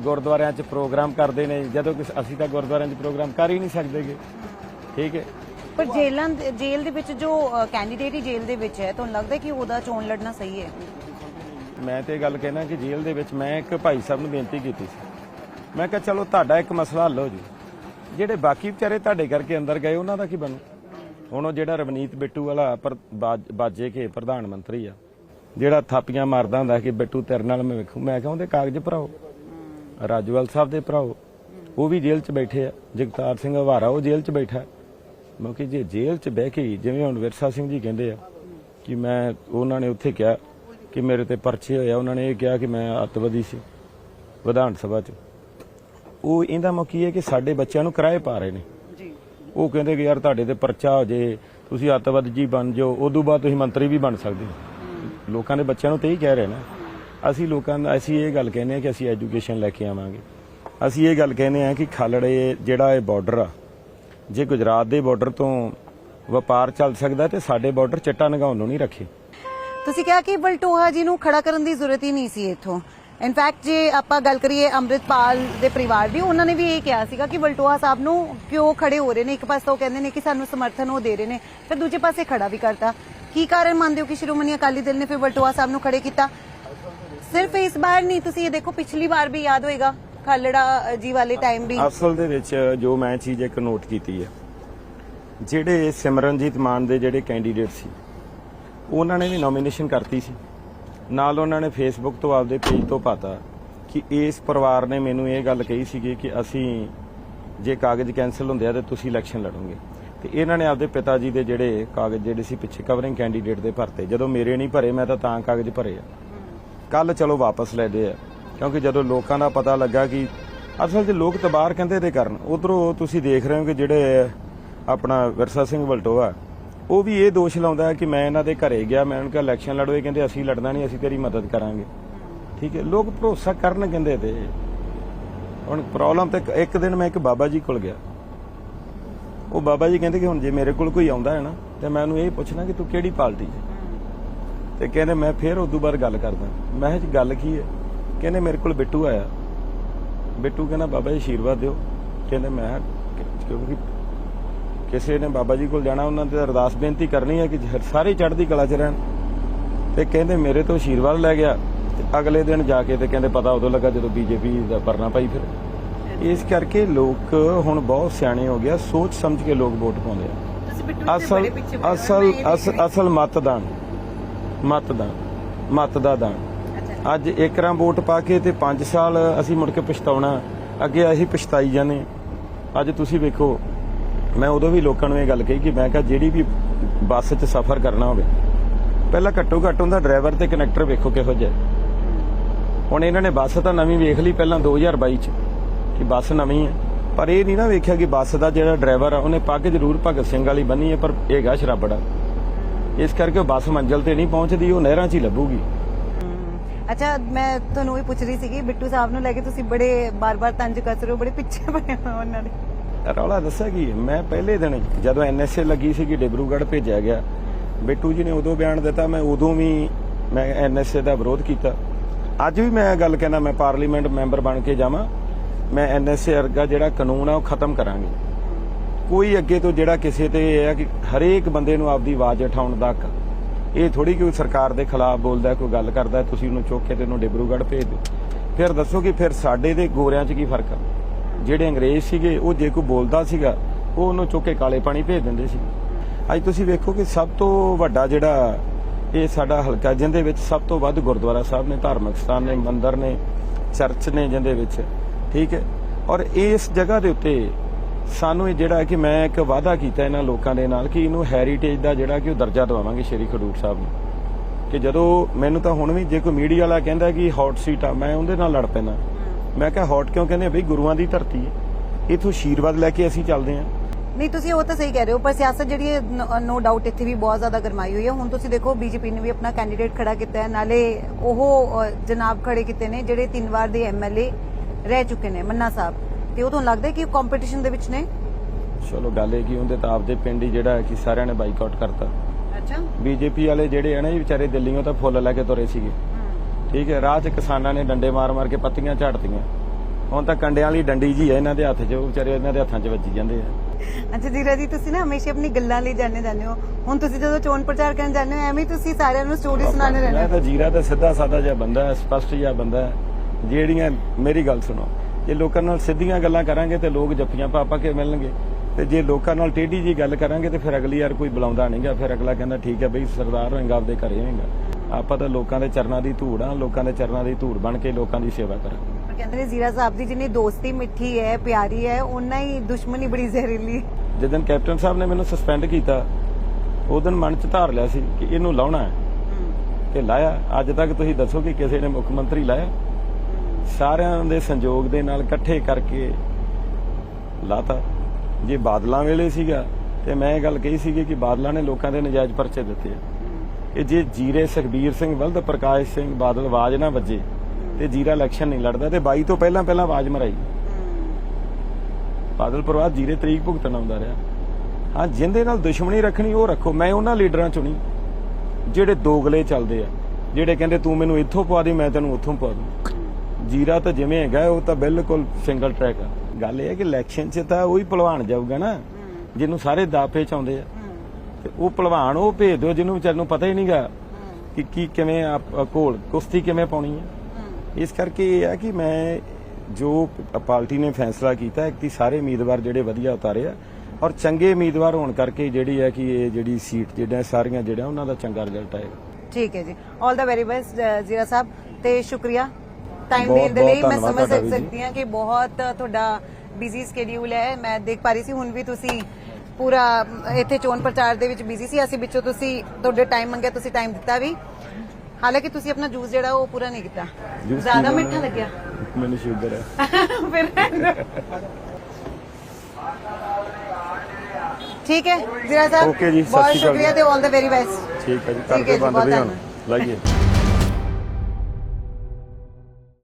ਗੁਰਦੁਆਰਿਆਂ 'ਚ ਪ੍ਰੋਗਰਾਮ ਕਰਦੇ ਨੇ ਜਦੋਂ ਕਿ ਅਸੀਂ ਤਾਂ ਗੁਰਦੁਆਰਿਆਂ 'ਚ ਪ੍ਰੋਗਰਾਮ ਕਰ ਹੀ ਨਹੀਂ ਸਕਦੇਗੇ ਠੀਕ ਹੈ? ਪਰ ਜੇਲਾਂ ਜੇਲ੍ਹ ਦੇ ਵਿੱਚ ਜੋ ਕੈਂਡੀਡੇਟ ਹੀ ਜੇਲ੍ਹ ਦੇ ਵਿੱਚ ਹੈ ਤੁਹਾਨੂੰ ਲੱਗਦਾ ਕਿ ਉਹਦਾ ਚੋਣ ਲੜਨਾ ਸਹੀ ਹੈ? ਮੈਂ ਤੇ ਇਹ ਗੱਲ ਕਹਿਣਾ ਕਿ ਜੇਲ੍ਹ ਦੇ ਵਿੱਚ ਮੈਂ ਇੱਕ ਭਾਈ ਸਾਹਿਬ ਨੂੰ ਬੇਨਤੀ ਕੀਤੀ ਸੀ। ਮੈਂ ਕਿਹਾ ਚਲੋ ਤੁਹਾਡਾ ਇੱਕ ਮਸਲਾ ਹੱਲ ਹੋ ਜੂ। ਜਿਹੜੇ ਬਾਕੀ ਵਿਚਾਰੇ ਤੁਹਾਡੇ ਕਰਕੇ ਅੰਦਰ ਗਏ, ਉਹਨਾਂ ਦਾ ਕੀ ਬਣੂ? ਹੁਣ ਉਹ ਜਿਹੜਾ ਰਵਨੀਤ ਬਿੱਟੂ ਵਾਲਾ ਬਾਜ- ਬਾਜੇ ਕੇ ਪ੍ਰਧਾਨ ਮੰਤਰੀ ਆ, ਜਿਹੜਾ ਥਾਪੀਆਂ ਮਾਰਦਾ ਹੁੰਦਾ ਕਿ ਬਿੱਟੂ ਤੇਰੇ ਨਾਲ ਮੈਂ ਵੇਖੂ। ਮੈਂ ਕਿਹਾ ਉਹਦੇ ਕਾਗਜ਼ ਭਰਾਓ। ਰਾਜਵਾਲ ਸਾਹਿਬ ਦੇ ਭਰਾਓ। ਉਹ ਵੀ ਜੇਲ੍ਹ 'ਚ ਬੈਠੇ ਆ। ਜਗਤਾਰ ਸਿੰਘ ਹਵਾਰਾ ਉਹ ਜੇਲ੍ਹ 'ਚ ਬੈਠਾ। ਮੈਂ ਕਿ ਜੇ ਜੇਲ੍ਹ 'ਚ ਬਹਿ ਕੇ ਜਿਵੇਂ ਹੁਣ ਵਿਰਸਾ ਸਿੰਘ ਜੀ ਕਹਿੰਦੇ ਆ ਕਿ ਮੈਂ ਉਹਨਾਂ ਨੇ ਉੱਥੇ ਕਿਹਾ ਕਿ ਮੇਰੇ ਤੇ ਪਰਚੇ ਹੋਇਆ ਉਹਨਾਂ ਨੇ ਇਹ ਕਿਹਾ ਕਿ ਮੈਂ ਅੱਤਵਾਦੀ ਸੀ, ਵਿਧਾਨ ਸਭਾ 'ਚ। ਉਹ ਇਹਦਾ ਕੀ ਹੈ ਕਿ ਸਾਡੇ ਬੱਚਿਆਂ ਨੂੰ ਕਿਰਾਏ ਪਾ ਰਹੇ ਨੇ। ਜੀ। ਉਹ ਕਹਿੰਦੇ ਕਿ ਯਾਰ ਤੁਹਾਡੇ ਤੇ ਪਰਚਾ ਹੋ ਜੇ ਤੁਸੀਂ ਅੱਤਵਾਦੀ ਜੀ ਬਣ ਜਾਓ ਉਦੋਂ ਬਾਅਦ ਤੁਸੀਂ ਮੰਤਰੀ ਵੀ ਬਣ ਸਕਦੇ ਹੋ। ਲੋਕਾਂ ਦੇ ਬੱਚਿਆਂ ਨੂੰ ਤੇ ਹੀ ਕਹਿ ਰਹੇ ਨਾ। ਅਸੀਂ ਲੋਕਾਂ ਦਾ ਅਸੀਂ ਇਹ ਗੱਲ ਕਹਿੰਦੇ ਆ ਕਿ ਅਸੀਂ ਐਜੂਕੇਸ਼ਨ ਲੈ ਕੇ ਆਵਾਂਗੇ। ਅਸੀਂ ਇਹ ਗੱਲ ਕਹਿੰਦੇ ਆ ਕਿ ਖਾਲੜੇ ਜਿਹੜਾ ਇਹ ਬਾਰਡਰ ਆ ਜੇ ਗੁਜਰਾਤ ਦੇ ਬਾਰਡਰ ਤੋਂ ਵਪਾਰ ਚੱਲ ਸਕਦਾ ਤੇ ਸਾਡੇ ਬਾਰਡਰ ਚਿੱਟਾ ਨਗਾਉਣ ਨੂੰ ਨਹੀਂ ਰੱਖੇ। ਤੁਸੀਂ ਕਿਹਾ ਕਿ ਬਲਟੋਹਾ ਜੀ ਨੂੰ ਖੜਾ ਕਰਨ ਦੀ ਜ਼ਰੂਰਤ ਹੀ ਨਹੀਂ ਸੀ ਇੱਥੋਂ। ਇਨਫੈਕਟ ਜੇ ਆਪਾਂ ਗੱਲ ਕਰੀਏ ਅੰਮ੍ਰਿਤਪਾਲ ਦੇ ਪਰਿਵਾਰ ਦੀ, ਉਹਨਾਂ ਨੇ ਵੀ ਇਹ ਕਿਹਾ ਸੀਗਾ ਕਿ ਬਲਟੋਹਾ ਸਾਹਿਬ ਨੂੰ ਕਿਉਂ ਖੜੇ ਹੋ ਰਹੇ ਨੇ? ਇੱਕ ਪਾਸੇ ਉਹ ਕਹਿੰਦੇ ਨੇ ਕਿ ਸਾਨੂੰ ਸਮਰਥਨ ਉਹ ਦੇ ਰਹੇ ਨੇ, ਫਿਰ ਦੂਜੇ ਪਾਸੇ ਖੜਾ ਵੀ ਕਰਤਾ। ਕੀ ਕਾਰਨ ਮੰਨਦੇ ਹੋ ਕਿ ਸ਼੍ਰੋਮਣੀ ਅਕਾਲੀ ਦਲ ਨੇ ਫਿਰ ਬਲਟੋਹਾ ਸਾਹਿਬ ਨੂੰ ਖੜੇ ਕੀਤਾ? ਸਿਰਫ ਇਸ ਵਾਰ ਨਹੀਂ, ਤੁਸੀਂ ਇਹ ਦੇਖੋ, ਪਿਛਲੀ ਵਾਰ ਵੀ ਯਾਦ ਹੋਏਗਾ, ਖਾਲੜਾ ਜੀ ਵਾਲੇ ਟਾਈਮ ਵੀ। ਅਸਲ ਦੇ ਵਿੱਚ ਜੋ ਮੈਂ ਚੀਜ਼ ਇੱਕ ਨੋਟ ਕੀਤੀ ਹੈ, ਜਿਹੜੇ ਸਿਮਰਨਜੀਤ ਮਾਨ ਦੇ ਜਿਹੜੇ ਕੈਂਡੀਡੇਟ ਸੀ, ਉਹਨਾਂ ਨੇ ਵੀ ਨੋਮੀਨੇਸ਼ਨ ਕਰਤੀ ਸੀ। ਨਾਲ ਉਹਨਾਂ ਨੇ ਫੇਸਬੁੱਕ ਤੋਂ ਆਪਦੇ ਪੇਜ ਤੋਂ ਪਾਤਾ ਕਿ ਇਸ ਪਰਿਵਾਰ ਨੇ ਮੈਨੂੰ ਇਹ ਗੱਲ ਕਹੀ ਸੀਗੀ ਕਿ ਅਸੀਂ ਜੇ ਕਾਗਜ਼ ਕੈਨਸਲ ਹੁੰਦੇ ਆ ਤੇ ਤੁਸੀਂ ਇਲੈਕਸ਼ਨ ਲੜੋਗੇ। ਤੇ ਇਹਨਾਂ ਨੇ ਆਪਦੇ ਪਿਤਾ ਜੀ ਦੇ ਜਿਹੜੇ ਕਾਗਜ਼ ਜਿਹੜੇ ਸੀ ਪਿੱਛੇ ਕਵਰਿੰਗ ਕੈਂਡੀਡੇਟ ਦੇ ਭਰਤੇ। ਜਦੋਂ ਮੇਰੇ ਨਹੀਂ ਭਰੇ, ਮੈਂ ਤਾਂ ਤਾਂ ਕਾਗਜ਼ ਭਰੇ ਆ। ਕੱਲ ਚਲੋ ਵਾਪਸ ਲੈ ਦੇ ਆ। ਕਿਉਂਕਿ ਜਦੋਂ ਲੋਕਾਂ ਦਾ ਪਤਾ ਲੱਗਾ ਕਿ ਅਸਲ 'ਚ ਲੋਕ ਤਬਾਰ ਕਹਿੰਦੇ ਤੇ ਕਰਨ। ਉਧਰੋਂ ਤੁਸੀਂ ਦੇਖ ਰਹੇ ਹੋ ਕਿ ਜਿਹੜੇ ਆਪਣਾ ਵਿਰਸਾ ਸਿੰਘ ਵਲਟੋਆ ਉਹ ਵੀ ਇਹ ਦੋਸ਼ ਲਾਉਂਦਾ ਕਿ ਮੈਂ ਇਹਨਾਂ ਦੇ ਘਰੇ ਗਿਆ, ਮੈਂ ਉਹਨਾਂ ਕੋਲ ਇਲੈਕਸ਼ਨ ਲੜੋ। ਇਹ ਕਹਿੰਦੇ, ਅਸੀਂ ਲੜਨਾ ਨਹੀਂ, ਅਸੀਂ ਤੇਰੀ ਮਦਦ ਕਰਾਂਗੇ। ਠੀਕ ਹੈ, ਲੋਕ ਭਰੋਸਾ ਕਰਨ ਕਹਿੰਦੇ ਤੇ। ਹੁਣ ਪ੍ਰੋਬਲਮ ਤੇ ਇੱਕ- ਦਿਨ ਮੈਂ ਇੱਕ ਬਾਬਾ ਜੀ ਕੋਲ ਗਿਆ। ਉਹ ਬਾਬਾ ਜੀ ਕਹਿੰਦੇ ਕਿ ਹੁਣ ਜੇ ਮੇਰੇ ਕੋਲ ਕੋਈ ਆਉਂਦਾ ਹੈ ਨਾ, ਤੇ ਮੈਂ ਉਹਨੂੰ ਇਹ ਪੁੱਛਣਾ ਕਿ ਤੂੰ ਕਿਹੜੀ ਪਾਰਟੀ 'ਚ ਤੇ ਕਹਿੰਦੇ, ਮੈਂ ਫੇਰ ਉਦੋਂ ਬਾਅਦ ਗੱਲ ਕਰਦਾ। ਮੈਂ ਕਿਹਾ, ਜੀ, ਗੱਲ ਕੀ ਹੈ? ਕਹਿੰਦੇ, ਮੇਰੇ ਕੋਲ ਬਿੱਟੂ ਆਇਆ। ਬਿੱਟੂ ਕਹਿੰਦਾ, ਬਾਬਾ ਜੀ, ਆਸ਼ੀਰਵਾਦ ਦਿਓ। ਕਹਿੰਦੇ, ਮੈਂ ਕਿਉਂਕਿ ਕਿਸੇ ਨੇ ਬਾਬਾ ਜੀ ਕੋਲ ਜਾਣਾ ਉਹਨਾਂ ਤੇ ਅਰਦਾਸ ਬੇਨਤੀ ਕਰਨੀ ਹੈ ਕਿ ਸਾਰੇ ਚੜ੍ਹਦੀ ਕਲਾ 'ਚ ਰਹਿਣ। ਤੇ ਕਹਿੰਦੇ ਮੇਰੇ ਤੋਂ ਆਸ਼ੀਰਵਾਦ ਲੈ ਗਿਆ ਤੇ ਅਗਲੇ ਦਿਨ ਜਾ ਕੇ ਤੇ ਕਹਿੰਦੇ ਪਤਾ ਉਦੋਂ ਲੱਗਾ ਜਦੋਂ ਬੀਜੇਪੀ ਦਾ ਪਰਨਾ ਪਾਈ ਫਿਰ। ਇਸ ਕਰਕੇ ਲੋਕ ਹੁਣ ਬਹੁਤ ਸਿਆਣੇ ਹੋ ਗਿਆ ਸੋਚ ਸਮਝ ਕੇ ਲੋਕ ਵੋਟ ਪਾਉਂਦੇ ਆ। ਅਸਲ ਅਸਲ ਅਸਲ ਮਤਦਾਨ ਮਤਦਾਨ ਮਤ ਦਾ ਦਾਨ ਅੱਜ ਇੱਕ ਰਾਂ ਵੋਟ ਪਾ ਕੇ ਤੇ 5 ਸਾਲ ਅਸੀਂ ਮੁੜ ਕੇ ਪਛਤਾਉਣਾ ਅੱਗੇ ਅਸੀਂ ਪਛਤਾਈ ਜਾਂਦੇ। ਅੱਜ ਤੁਸੀਂ ਵੇਖੋ ਮੈਂ ਉਦੋਂ ਵੀ ਲੋਕਾਂ ਨੂੰ ਇਹ ਗੱਲ ਕਹੀ ਕਿ ਮੈਂ ਕਿਹਾ ਜਿਹੜੀ ਵੀ ਬੱਸ 'ਚ ਸਫ਼ਰ ਕਰਨਾ ਹੋਵੇ, ਪਹਿਲਾਂ ਘੱਟੋ ਘੱਟ ਉਹਦਾ ਡਰਾਈਵਰ ਤੇ ਕਨੈਕਟਰ ਵੇਖੋ ਕਿਹੋ ਜਿਹਾ ਹੁਣ ਇਹਨਾਂ ਨੇ ਬੱਸ ਤਾਂ ਨਵੀਂ ਵੇਖ ਲਈ ਪਹਿਲਾਂ 2022 ਚ, ਕਿ ਬੱਸ ਨਵੀਂ ਹੈ। ਪਰ ਇਹ ਨਹੀਂ ਨਾ ਵੇਖਿਆ ਕਿ ਬੱਸ ਦਾ ਜਿਹੜਾ ਡਰਾਈਵਰ ਆ, ਉਹਨੇ ਪੱਗ ਜ਼ਰੂਰ ਭਗਤ ਸਿੰਘ ਵਾਲੀ ਬੰਨੀ ਹੈ, ਪਰ ਹੈਗਾ ਸ਼ਰਾਬੜਾ। ਇਸ ਕਰਕੇ ਉਹ ਬੱਸ ਮੰਜ਼ਲ ਤੇ ਨਹੀਂ ਪਹੁੰਚਦੀ, ਉਹ ਨਹਿਰਾਂ 'ਚ ਹੀ ਲੱਭੂਗੀ। ਅੱਛਾ, ਮੈਂ ਤੁਹਾਨੂੰ ਇਹ ਪੁੱਛ ਰਹੀ ਸੀਗੀ, ਬਿੱਟੂ ਸਾਹਿਬ ਨੂੰ ਲੈ ਕੇ ਤੁਸੀਂ ਬੜੇ ਬਾਰ-ਬਾਰ ਤੰਜ ਕੱਸ ਰਹੇ ਹੋ, ਬੜੇ ਪਿੱਛੇ ਪਏ ਹੋ ਉਹਨਾਂ ਦੇ। ਰੌਲਾ ਦੱਸਿਆ ਕੀ ਮੈਂ ਪਹਿਲੇ ਦਿਨ ਹੀ, ਜਦੋਂ ਐਨਐਸਏ ਲੱਗੀ ਸੀਗੀ ਡਿਬਰੂਗੜ੍ਹ ਭੇਜਿਆ ਗਿਆ। ਬਿੱਟੂ ਜੀ ਨੇ ਉਦੋਂ ਬਿਆਨ ਦਿੱਤਾ ਮੈਂ ਉਦੋਂ ਵੀ ਮੈਂ ਐਨਐਸਏ ਦਾ ਵਿਰੋਧ ਕੀਤਾ। ਅੱਜ ਵੀ ਮੈਂ ਇਹ ਗੱਲ ਕਹਿੰਦਾ ਮੈਂ ਪਾਰਲੀਮੈਂਟ ਮੈਂਬਰ ਬਣ ਕੇ ਜਾਵਾਂ ਮੈਂ ਐਨਐਸਏ ਵਰਗਾ ਜਿਹੜਾ ਕਾਨੂੰਨ ਆ ਉਹ ਖਤਮ ਕਰਾਂਗੇ। ਕੋਈ ਅੱਗੇ ਤੋਂ ਜਿਹੜਾ ਕਿਸੇ ਤੇ ਇਹ ਆ ਕਿ ਹਰੇਕ ਬੰਦੇ ਨੂੰ ਆਪਦੀ ਆਵਾਜ਼ ਉਠਾਉਣ ਦਾ ਹੱਕ ਇਹ ਥੋੜੀ ਕਿ ਸਰਕਾਰ ਦੇ ਖਿਲਾਫ ਬੋਲਦਾ ਕੋਈ ਗੱਲ ਕਰਦਾ ਤੁਸੀਂ ਉਹਨੂੰ ਚੁੱਕ ਕੇ ਤੇ ਉਹਨੂੰ ਡਿਬਰੂਗੜ੍ਹ ਭੇਜ ਦਿਓ। ਫਿਰ ਦੱਸੋ ਕਿ ਫਿਰ ਸਾਡੇ ਦੇ ਗੋਰਿਆਂ 'ਚ ਕੀ ਫ਼ਰਕ ਆ? ਜਿਹੜੇ ਅੰਗਰੇਜ਼ ਸੀਗੇ, ਉਹ ਜੇ ਕੋਈ ਬੋਲਦਾ ਸੀਗਾ, ਉਹ ਉਹਨੂੰ ਚੁੱਕ ਕੇ ਕਾਲੇ ਪਾਣੀ ਭੇਜ ਦਿੰਦੇ ਸੀ। ਅੱਜ ਤੁਸੀਂ ਵੇਖੋ ਕਿ ਸਭ ਤੋਂ ਵੱਡਾ ਜਿਹੜਾ ਇਹ ਸਾਡਾ ਹਲਕਾ ਜਿਹਦੇ ਵਿੱਚ ਸਭ ਤੋਂ ਵੱਧ ਗੁਰਦੁਆਰਾ ਸਾਹਿਬ ਨੇ, ਧਾਰਮਿਕ ਸਥਾਨ ਨੇ, ਮੰਦਿਰ ਨੇ, ਚਰਚ ਨੇ ਜਿਹਦੇ ਵਿੱਚ, ਠੀਕ ਹੈ? ਔਰ ਇਸ ਜਗ੍ਹਾ ਦੇ ਉੱਤੇ ਸਾਨੂੰ ਇਹ ਜਿਹੜਾ ਕਿ ਮੈਂ ਇੱਕ ਵਾਅਦਾ ਕੀਤਾ ਇਹਨਾਂ ਲੋਕਾਂ ਦੇ ਨਾਲ ਕਿ ਇਹਨੂੰ ਹੈਰੀਟੇਜ ਦਾ ਜਿਹੜਾ ਕਿ ਉਹ ਦਰਜਾ ਦਵਾਵਾਂਗੇ ਸ਼੍ਰੀ ਖਡੂਰ ਸਾਹਿਬ ਨੂੰ। ਕਿ ਜਦੋਂ ਮੈਨੂੰ ਤਾਂ ਹੁਣ ਵੀ ਜੇ ਕੋਈ ਮੀਡੀਆ ਵਾਲਾ ਕਹਿੰਦਾ ਕਿ ਹੌਟ ਸੀਟ ਆ, ਮੈਂ ਉਹਦੇ ਨਾਲ ਲੜ ਪੈਣਾ ਮੈਂ ਕਿਹਾ ਹੌਟ ਕਿਉਂ ਕਹਿੰਦੇ ਆ? ਬਈ? ਗੁਰੂਆਂ ਦੀ ਧਰਤੀ ਹੈ। ਇਥੋਂ ਆਸ਼ੀਰਵਾਦ ਲੈ ਕੇ ਅਸੀਂ ਚੱਲਦੇ ਹਾਂ। ਨਹੀਂ ਤੁਸੀਂ ਉਹ ਤਾਂ ਸਹੀ ਕਹਿ ਰਹੇ ਹੋ ਪਰ ਸਿਆਸਤ ਜਿਹੜੀ ਹੈ ਨੋ ਡਾਊਟ ਇੱਥੇ ਵੀ ਬਹੁਤ ਜ਼ਿਆਦਾ ਗਰਮਾਈ ਹੋਈ ਹੈ। ਹੁਣ ਤੁਸੀਂ ਦੇਖੋ ਬੀਜੇਪੀ ਨੇ ਵੀ ਆਪਣਾ ਕੈਂਡੀਡੇਟ ਖੜਾ ਕੀਤਾ ਹੈ। ਨਾਲੇ ਉਹ ਜਨਾਬ ਖੜੇ ਕੀਤੇ ਨੇ ਜਿਹੜੇ ਤਿੰਨ ਵਾਰ ਦੇ ਐਮਐਲਏ ਰਹਿ ਚੁੱਕੇ ਨੇ ਮੰਨਾ ਸਾਹਿਬ। ਤੇ ਉਹ ਤੁਹਾਨੂੰ ਲੱਗਦਾ ਕਿ ਕੰਪੀਟੀਸ਼ਨ ਦੇ ਵਿੱਚ ਨੇ? ਚਲੋ ਗੱਲ ਇਹ ਕੀ ਉਹਦੇ ਤਾਂ ਆਪਦੇ ਪਿੰਡ ਹੀ ਜਿਹੜਾ ਹੈ ਕਿ ਸਾਰਿਆਂ ਨੇ ਬਾਈਕਾਟ ਕਰਤਾ। ਅੱਛਾ। ਬੀਜੇਪੀ ਵਾਲੇ ਜਿਹੜੇ ਆ ਨਾ ਇਹ ਵਿਚਾਰੇ ਦਿੱਲੀੋਂ ਤਾਂ ਫੁੱਲ ਲੈ ਕੇ ਤੁਰੇ ਸੀਗੇ। ਠੀਕ ਹੈ ਰਾਹ 'ਚ ਕਿਸਾਨਾਂ ਨੇ ਡੰਡੇ ਮਾਰ-ਮਾਰ ਕੇ ਪੱਤੀਆਂ ਝਾੜਤੀਆਂ। ਹੁਣ ਤਾਂ ਕੰਡਿਆਂ ਵਾਲੀ ਡੰਡੀ ਜੀ ਹੈ ਇਹਨਾਂ ਦੇ ਹੱਥ 'ਚ ਉਹ ਵਿਚਾਰੇ ਇਹਨਾਂ ਦੇ ਹੱਥਾਂ 'ਚ ਵੱਜੀ ਜਾਂਦੇ ਆ। ਅੱਛਾ ਜੀਰਾ ਜੀ ਤੁਸੀਂ ਨਾ ਹਮੇਸ਼ਾ ਆਪਣੀ ਗੱਲਾਂ ਲਈ ਜਾਣੇ ਜਾਂਦੇ ਹੋ। ਹੁਣ ਤੁਸੀਂ ਜਦੋਂ ਚੋਣ ਪ੍ਰਚਾਰ ਕਰਨ ਜਾਂਦੇ ਹੋ ਐਵੇਂ ਤੁਸੀਂ ਸਾਰਿਆਂ ਨੂੰ ਸਟੋਰੀ ਸੁਣਾਣੇ ਰਹਿੰਦੇ ਮੈਂ ਤਾਂ ਜੀਰਾ ਤਾਂ ਸਿੱਧਾ ਸਾਦਾ ਜਿਹਾ ਬੰਦਾ ਹੈ ਸਪਸ਼ਟ ਜਿਹਾ ਬੰਦਾ ਹੈ ਜਿਹੜੀਆਂ ਮੇਰੀ ਗੱਲ ਸੁਣੋ। ਜੇ ਲੋਕਾਂ ਨਾਲ ਸਿੱਧੀਆਂ ਗੱਲਾਂ ਕਰਾਂਗੇ ਤੇ ਲੋਕ ਜੱਫੀਆਂ ਪਾ ਪਾ ਕੇ ਮਿਲਣਗੇ। ਤੇ ਜੇ ਲੋਕਾਂ ਨਾਲ ਟੇਢੀ ਜੀ ਗੱਲ ਕਰਾਂਗੇ ਤੇ ਫਿਰ ਅਗਲੀ ਵਾਰ ਕੋਈ ਬੁਲਾਉਂਦਾ ਨਹੀਂਗਾ ਫਿਰ ਅਗਲਾ ਕਹਿੰਦਾ ਠੀਕ ਹੈ ਬਈ ਸਰਦਾਰ ਹੋਏਗਾ ਆਪਦੇ ਘਰੇ ਹੋਏਗਾ। ਆਪਾਂ ਤਾਂ ਲੋਕਾਂ ਦੇ ਚਰਨਾਂ ਦੀ ਧੂੜ ਆ ਲੋਕਾਂ ਦੇ ਚਰਨਾਂ ਦੀ ਧੂੜ ਬਣ ਕੇ ਲੋਕਾਂ ਦੀ ਸੇਵਾ ਕਰਾਂਗੇ ਕਹਿੰਦੇ ਨੇ ਜ਼ੀਰਾ ਸਾਹਿਬ ਦੀ ਜਿੰਨੀ ਦੋਸਤੀ ਮਿੱਠੀ ਹੈ ਪਿਆਰੀ ਹੈ ਉਨਾ ਹੀ ਦੁਸ਼ਮਣੀ ਬੜੀ ਜ਼ਹਿਰੀਲੀ ਹੈ। ਜਦੋਂ ਕੈਪਟਨ ਸਾਹਿਬ ਨੇ ਮੈਨੂੰ ਸਸਪੈਂਡ ਕੀਤਾ ਉਹ ਦਿਨ ਮਨ ਚ ਧਾਰ ਲਿਆ ਸੀ ਕਿ ਇਹਨੂੰ ਲਾਉਣਾ ਹੈ। ਤੇ ਲਾਇਆ। ਅੱਜ ਤੱਕ ਤੁਸੀਂ ਦੱਸੋ ਕਿ ਕਿਸੇ ਨੇ ਮੁੱਖ ਮੰਤਰੀ ਲਾਇਆ? ਸਾਰਿਆਂ ਦੇ ਸੰਯੋਗ ਦੇ ਨਾਲ ਇਕੱਠੇ ਕਰਕੇ ਲਾਤਾ। ਜੇ ਬਾਦਲਾਂ ਵੇਲੇ ਸੀਗਾ ਤੇ ਮੈਂ ਇਹ ਗੱਲ ਕਹੀ ਸੀਗੀ ਕਿ ਬਾਦਲਾਂ ਨੇ ਲੋਕਾਂ ਦੇ ਨਜਾਇਜ਼ ਪਰਚੇ ਦਿੱਤੇ ਆ। ਕਿ ਜੇ ਜੀਰੇ ਸੁਖਬੀਰ ਸਿੰਘ ਬਲਦ ਪ੍ਰਕਾਸ਼ ਸਿੰਘ ਬਾਦਲ ਆਵਾਜ਼ ਨਾ ਵੱਜੇ ਤੇ ਜੀਰਾ ਇਲੈਕਸ਼ਨ ਨਹੀਂ ਲੜਦਾ ਤੇ 22 ਤੋਂ ਪਹਿਲਾਂ ਪਹਿਲਾਂ ਆਵਾਜ਼ ਮਰਾਈ। ਬਾਦਲ ਪਰਿਵਾਰ ਜੀਰੇ ਤਰੀਕ ਭੁਗਤਣ ਆਉਂਦਾ ਰਿਹਾ। ਹਾਂ, ਜਿੰਦੇ ਨਾਲ ਦੁਸ਼ਮਣੀ ਰੱਖਣੀ ਉਹ ਰੱਖੋ, ਮੈਂ ਉਹਨਾਂ ਲੀਡਰਾਂ ਚੁਣੀ ਨਹੀਂ, ਜਿਹੜੇ ਦੋਗਲੇ ਚੱਲਦੇ ਆ, ਜਿਹੜੇ ਕਹਿੰਦੇ ਤੂੰ ਮੈਨੂੰ ਇੱਥੋਂ ਪਵਾ ਦੇ, ਮੈਂ ਤੈਨੂੰ ਉੱਥੋਂ ਪਵਾ ਦੂੰ। ਜੀਰਾ ਤਾਂ ਜਿਵੇਂ ਹੈਗਾ, ਉਹ ਤਾਂ ਬਿਲਕੁਲ ਸਿੰਗਲ ਟਰੈਕ ਆ। ਗੱਲ ਇਹ ਹੈ ਕਿ ਇਲੈਕਸ਼ਨ 'ਚ ਤਾਂ ਉਹੀ ਪਹਿਲਵਾਨ ਜਾਊਗਾ ਨਾ, ਜਿਹਨੂੰ ਸਾਰੇ ਦਾਪੇ ਚ ਆਉਂਦੇ ਆ। ਤੇ ਉਹ ਪਹਿਲਵਾਨ ਉਹ ਭੇਜ ਦਿਓ ਜਿਹਨੂੰ ਵਿਚਾਰ ਨੂੰ ਪਤਾ ਹੀ ਨਹੀਂਗਾ ਕਿ ਕੀ ਕਿਵੇਂ ਘੋਲ ਕੁਸ਼ਤੀ ਕਿਵੇਂ ਪਾਉਣੀ ਹੈ। ਇਸ ਕਰਕੇ ਇਹ ਹੈ ਕਿ ਮੈਂ ਜੋ ਪਾਰਟੀ ਨੇ ਫੈਸਲਾ ਕੀਤਾ ਹੈ ਕਿ ਸਾਰੇ ਉਮੀਦਵਾਰ ਜਿਹੜੇ ਵਧੀਆ ਉਤਾਰੇ ਆ ਔਰ ਚੰਗੇ ਉਮੀਦਵਾਰ ਹੋਣ ਕਰਕੇ ਜਿਹੜੀ ਹੈ ਕਿ ਇਹ ਜਿਹੜੀ ਸੀਟ ਜਿਹੜਾ ਸਾਰੀਆਂ ਜਿਹੜਾ ਉਹਨਾਂ ਦਾ ਚੰਗਾ ਰਿਜ਼ਲਟ ਆਏਗਾ। ਠੀਕ ਹੈ ਜੀ। 올 ਦਾ ਵੈਰੀ ਬੈਸਟ ਜ਼ੀਰਾ ਸਾਹਿਬ ਤੇ ਸ਼ੁਕਰੀਆ। ਟਾਈਮ ਦੇਣ ਦੇ ਲਈ ਮੈਂ ਸਮਝ। ਸਕਦੀ ਹਾਂ ਕਿ ਬਹੁਤ ਤੁਹਾਡਾ ਬਿਜ਼ੀ ਸਕੇਡਿਊਲ ਹੈ। ਮੈਂ ਦੇਖ ਪਾ ਰਹੀ ਸੀ ਹੁਣ ਵੀ ਤੁਸੀਂ ਪੂਰਾ ਇੱਥੇ ਚੋਣ ਪ੍ਰਚਾਰ ਦੇ ਵਿੱਚ ਬਿਜ਼ੀ ਸੀ। ਅਸੀਂ ਵਿੱਚੋਂ ਤੁਸੀਂ ਤੁਹਾਡੇ ਟਾਈਮ ਮੰਗਿਆ ਤੁਸੀਂ ਟਾਈਮ ਦਿੱਤਾ ਵੀ। ਹਾਲਾਂਕਿ ਤੁਸੀਂ ਆਪਣਾ ਜੂਸ ਜਿਹੜਾ ਉਹ ਪੂਰਾ ਨਹੀਂ ਕੀਤਾ। ਜ਼ਿਆਦਾ ਮਿੱਠਾ ਲੱਗਿਆ। ਮੈਨੂੰ ਸ਼ੂਗਰ ਹੈ। ਫਿਰ ਠੀਕ ਹੈ ਜ਼ੀਰਾ ਸਾਹਿਬ Okay ਜੀ, ਬਹੁਤ ਸ਼ੁਕਰੀਆ। ਤੇ 올 ਦਾ ਵੈਰੀ ਬੈਸਟ ਠੀਕ ਹੈ ਜੀ ਕਰਦੇ ਬੰਦ ਵੀ ਹੁਣ। ਲਾਈਏ।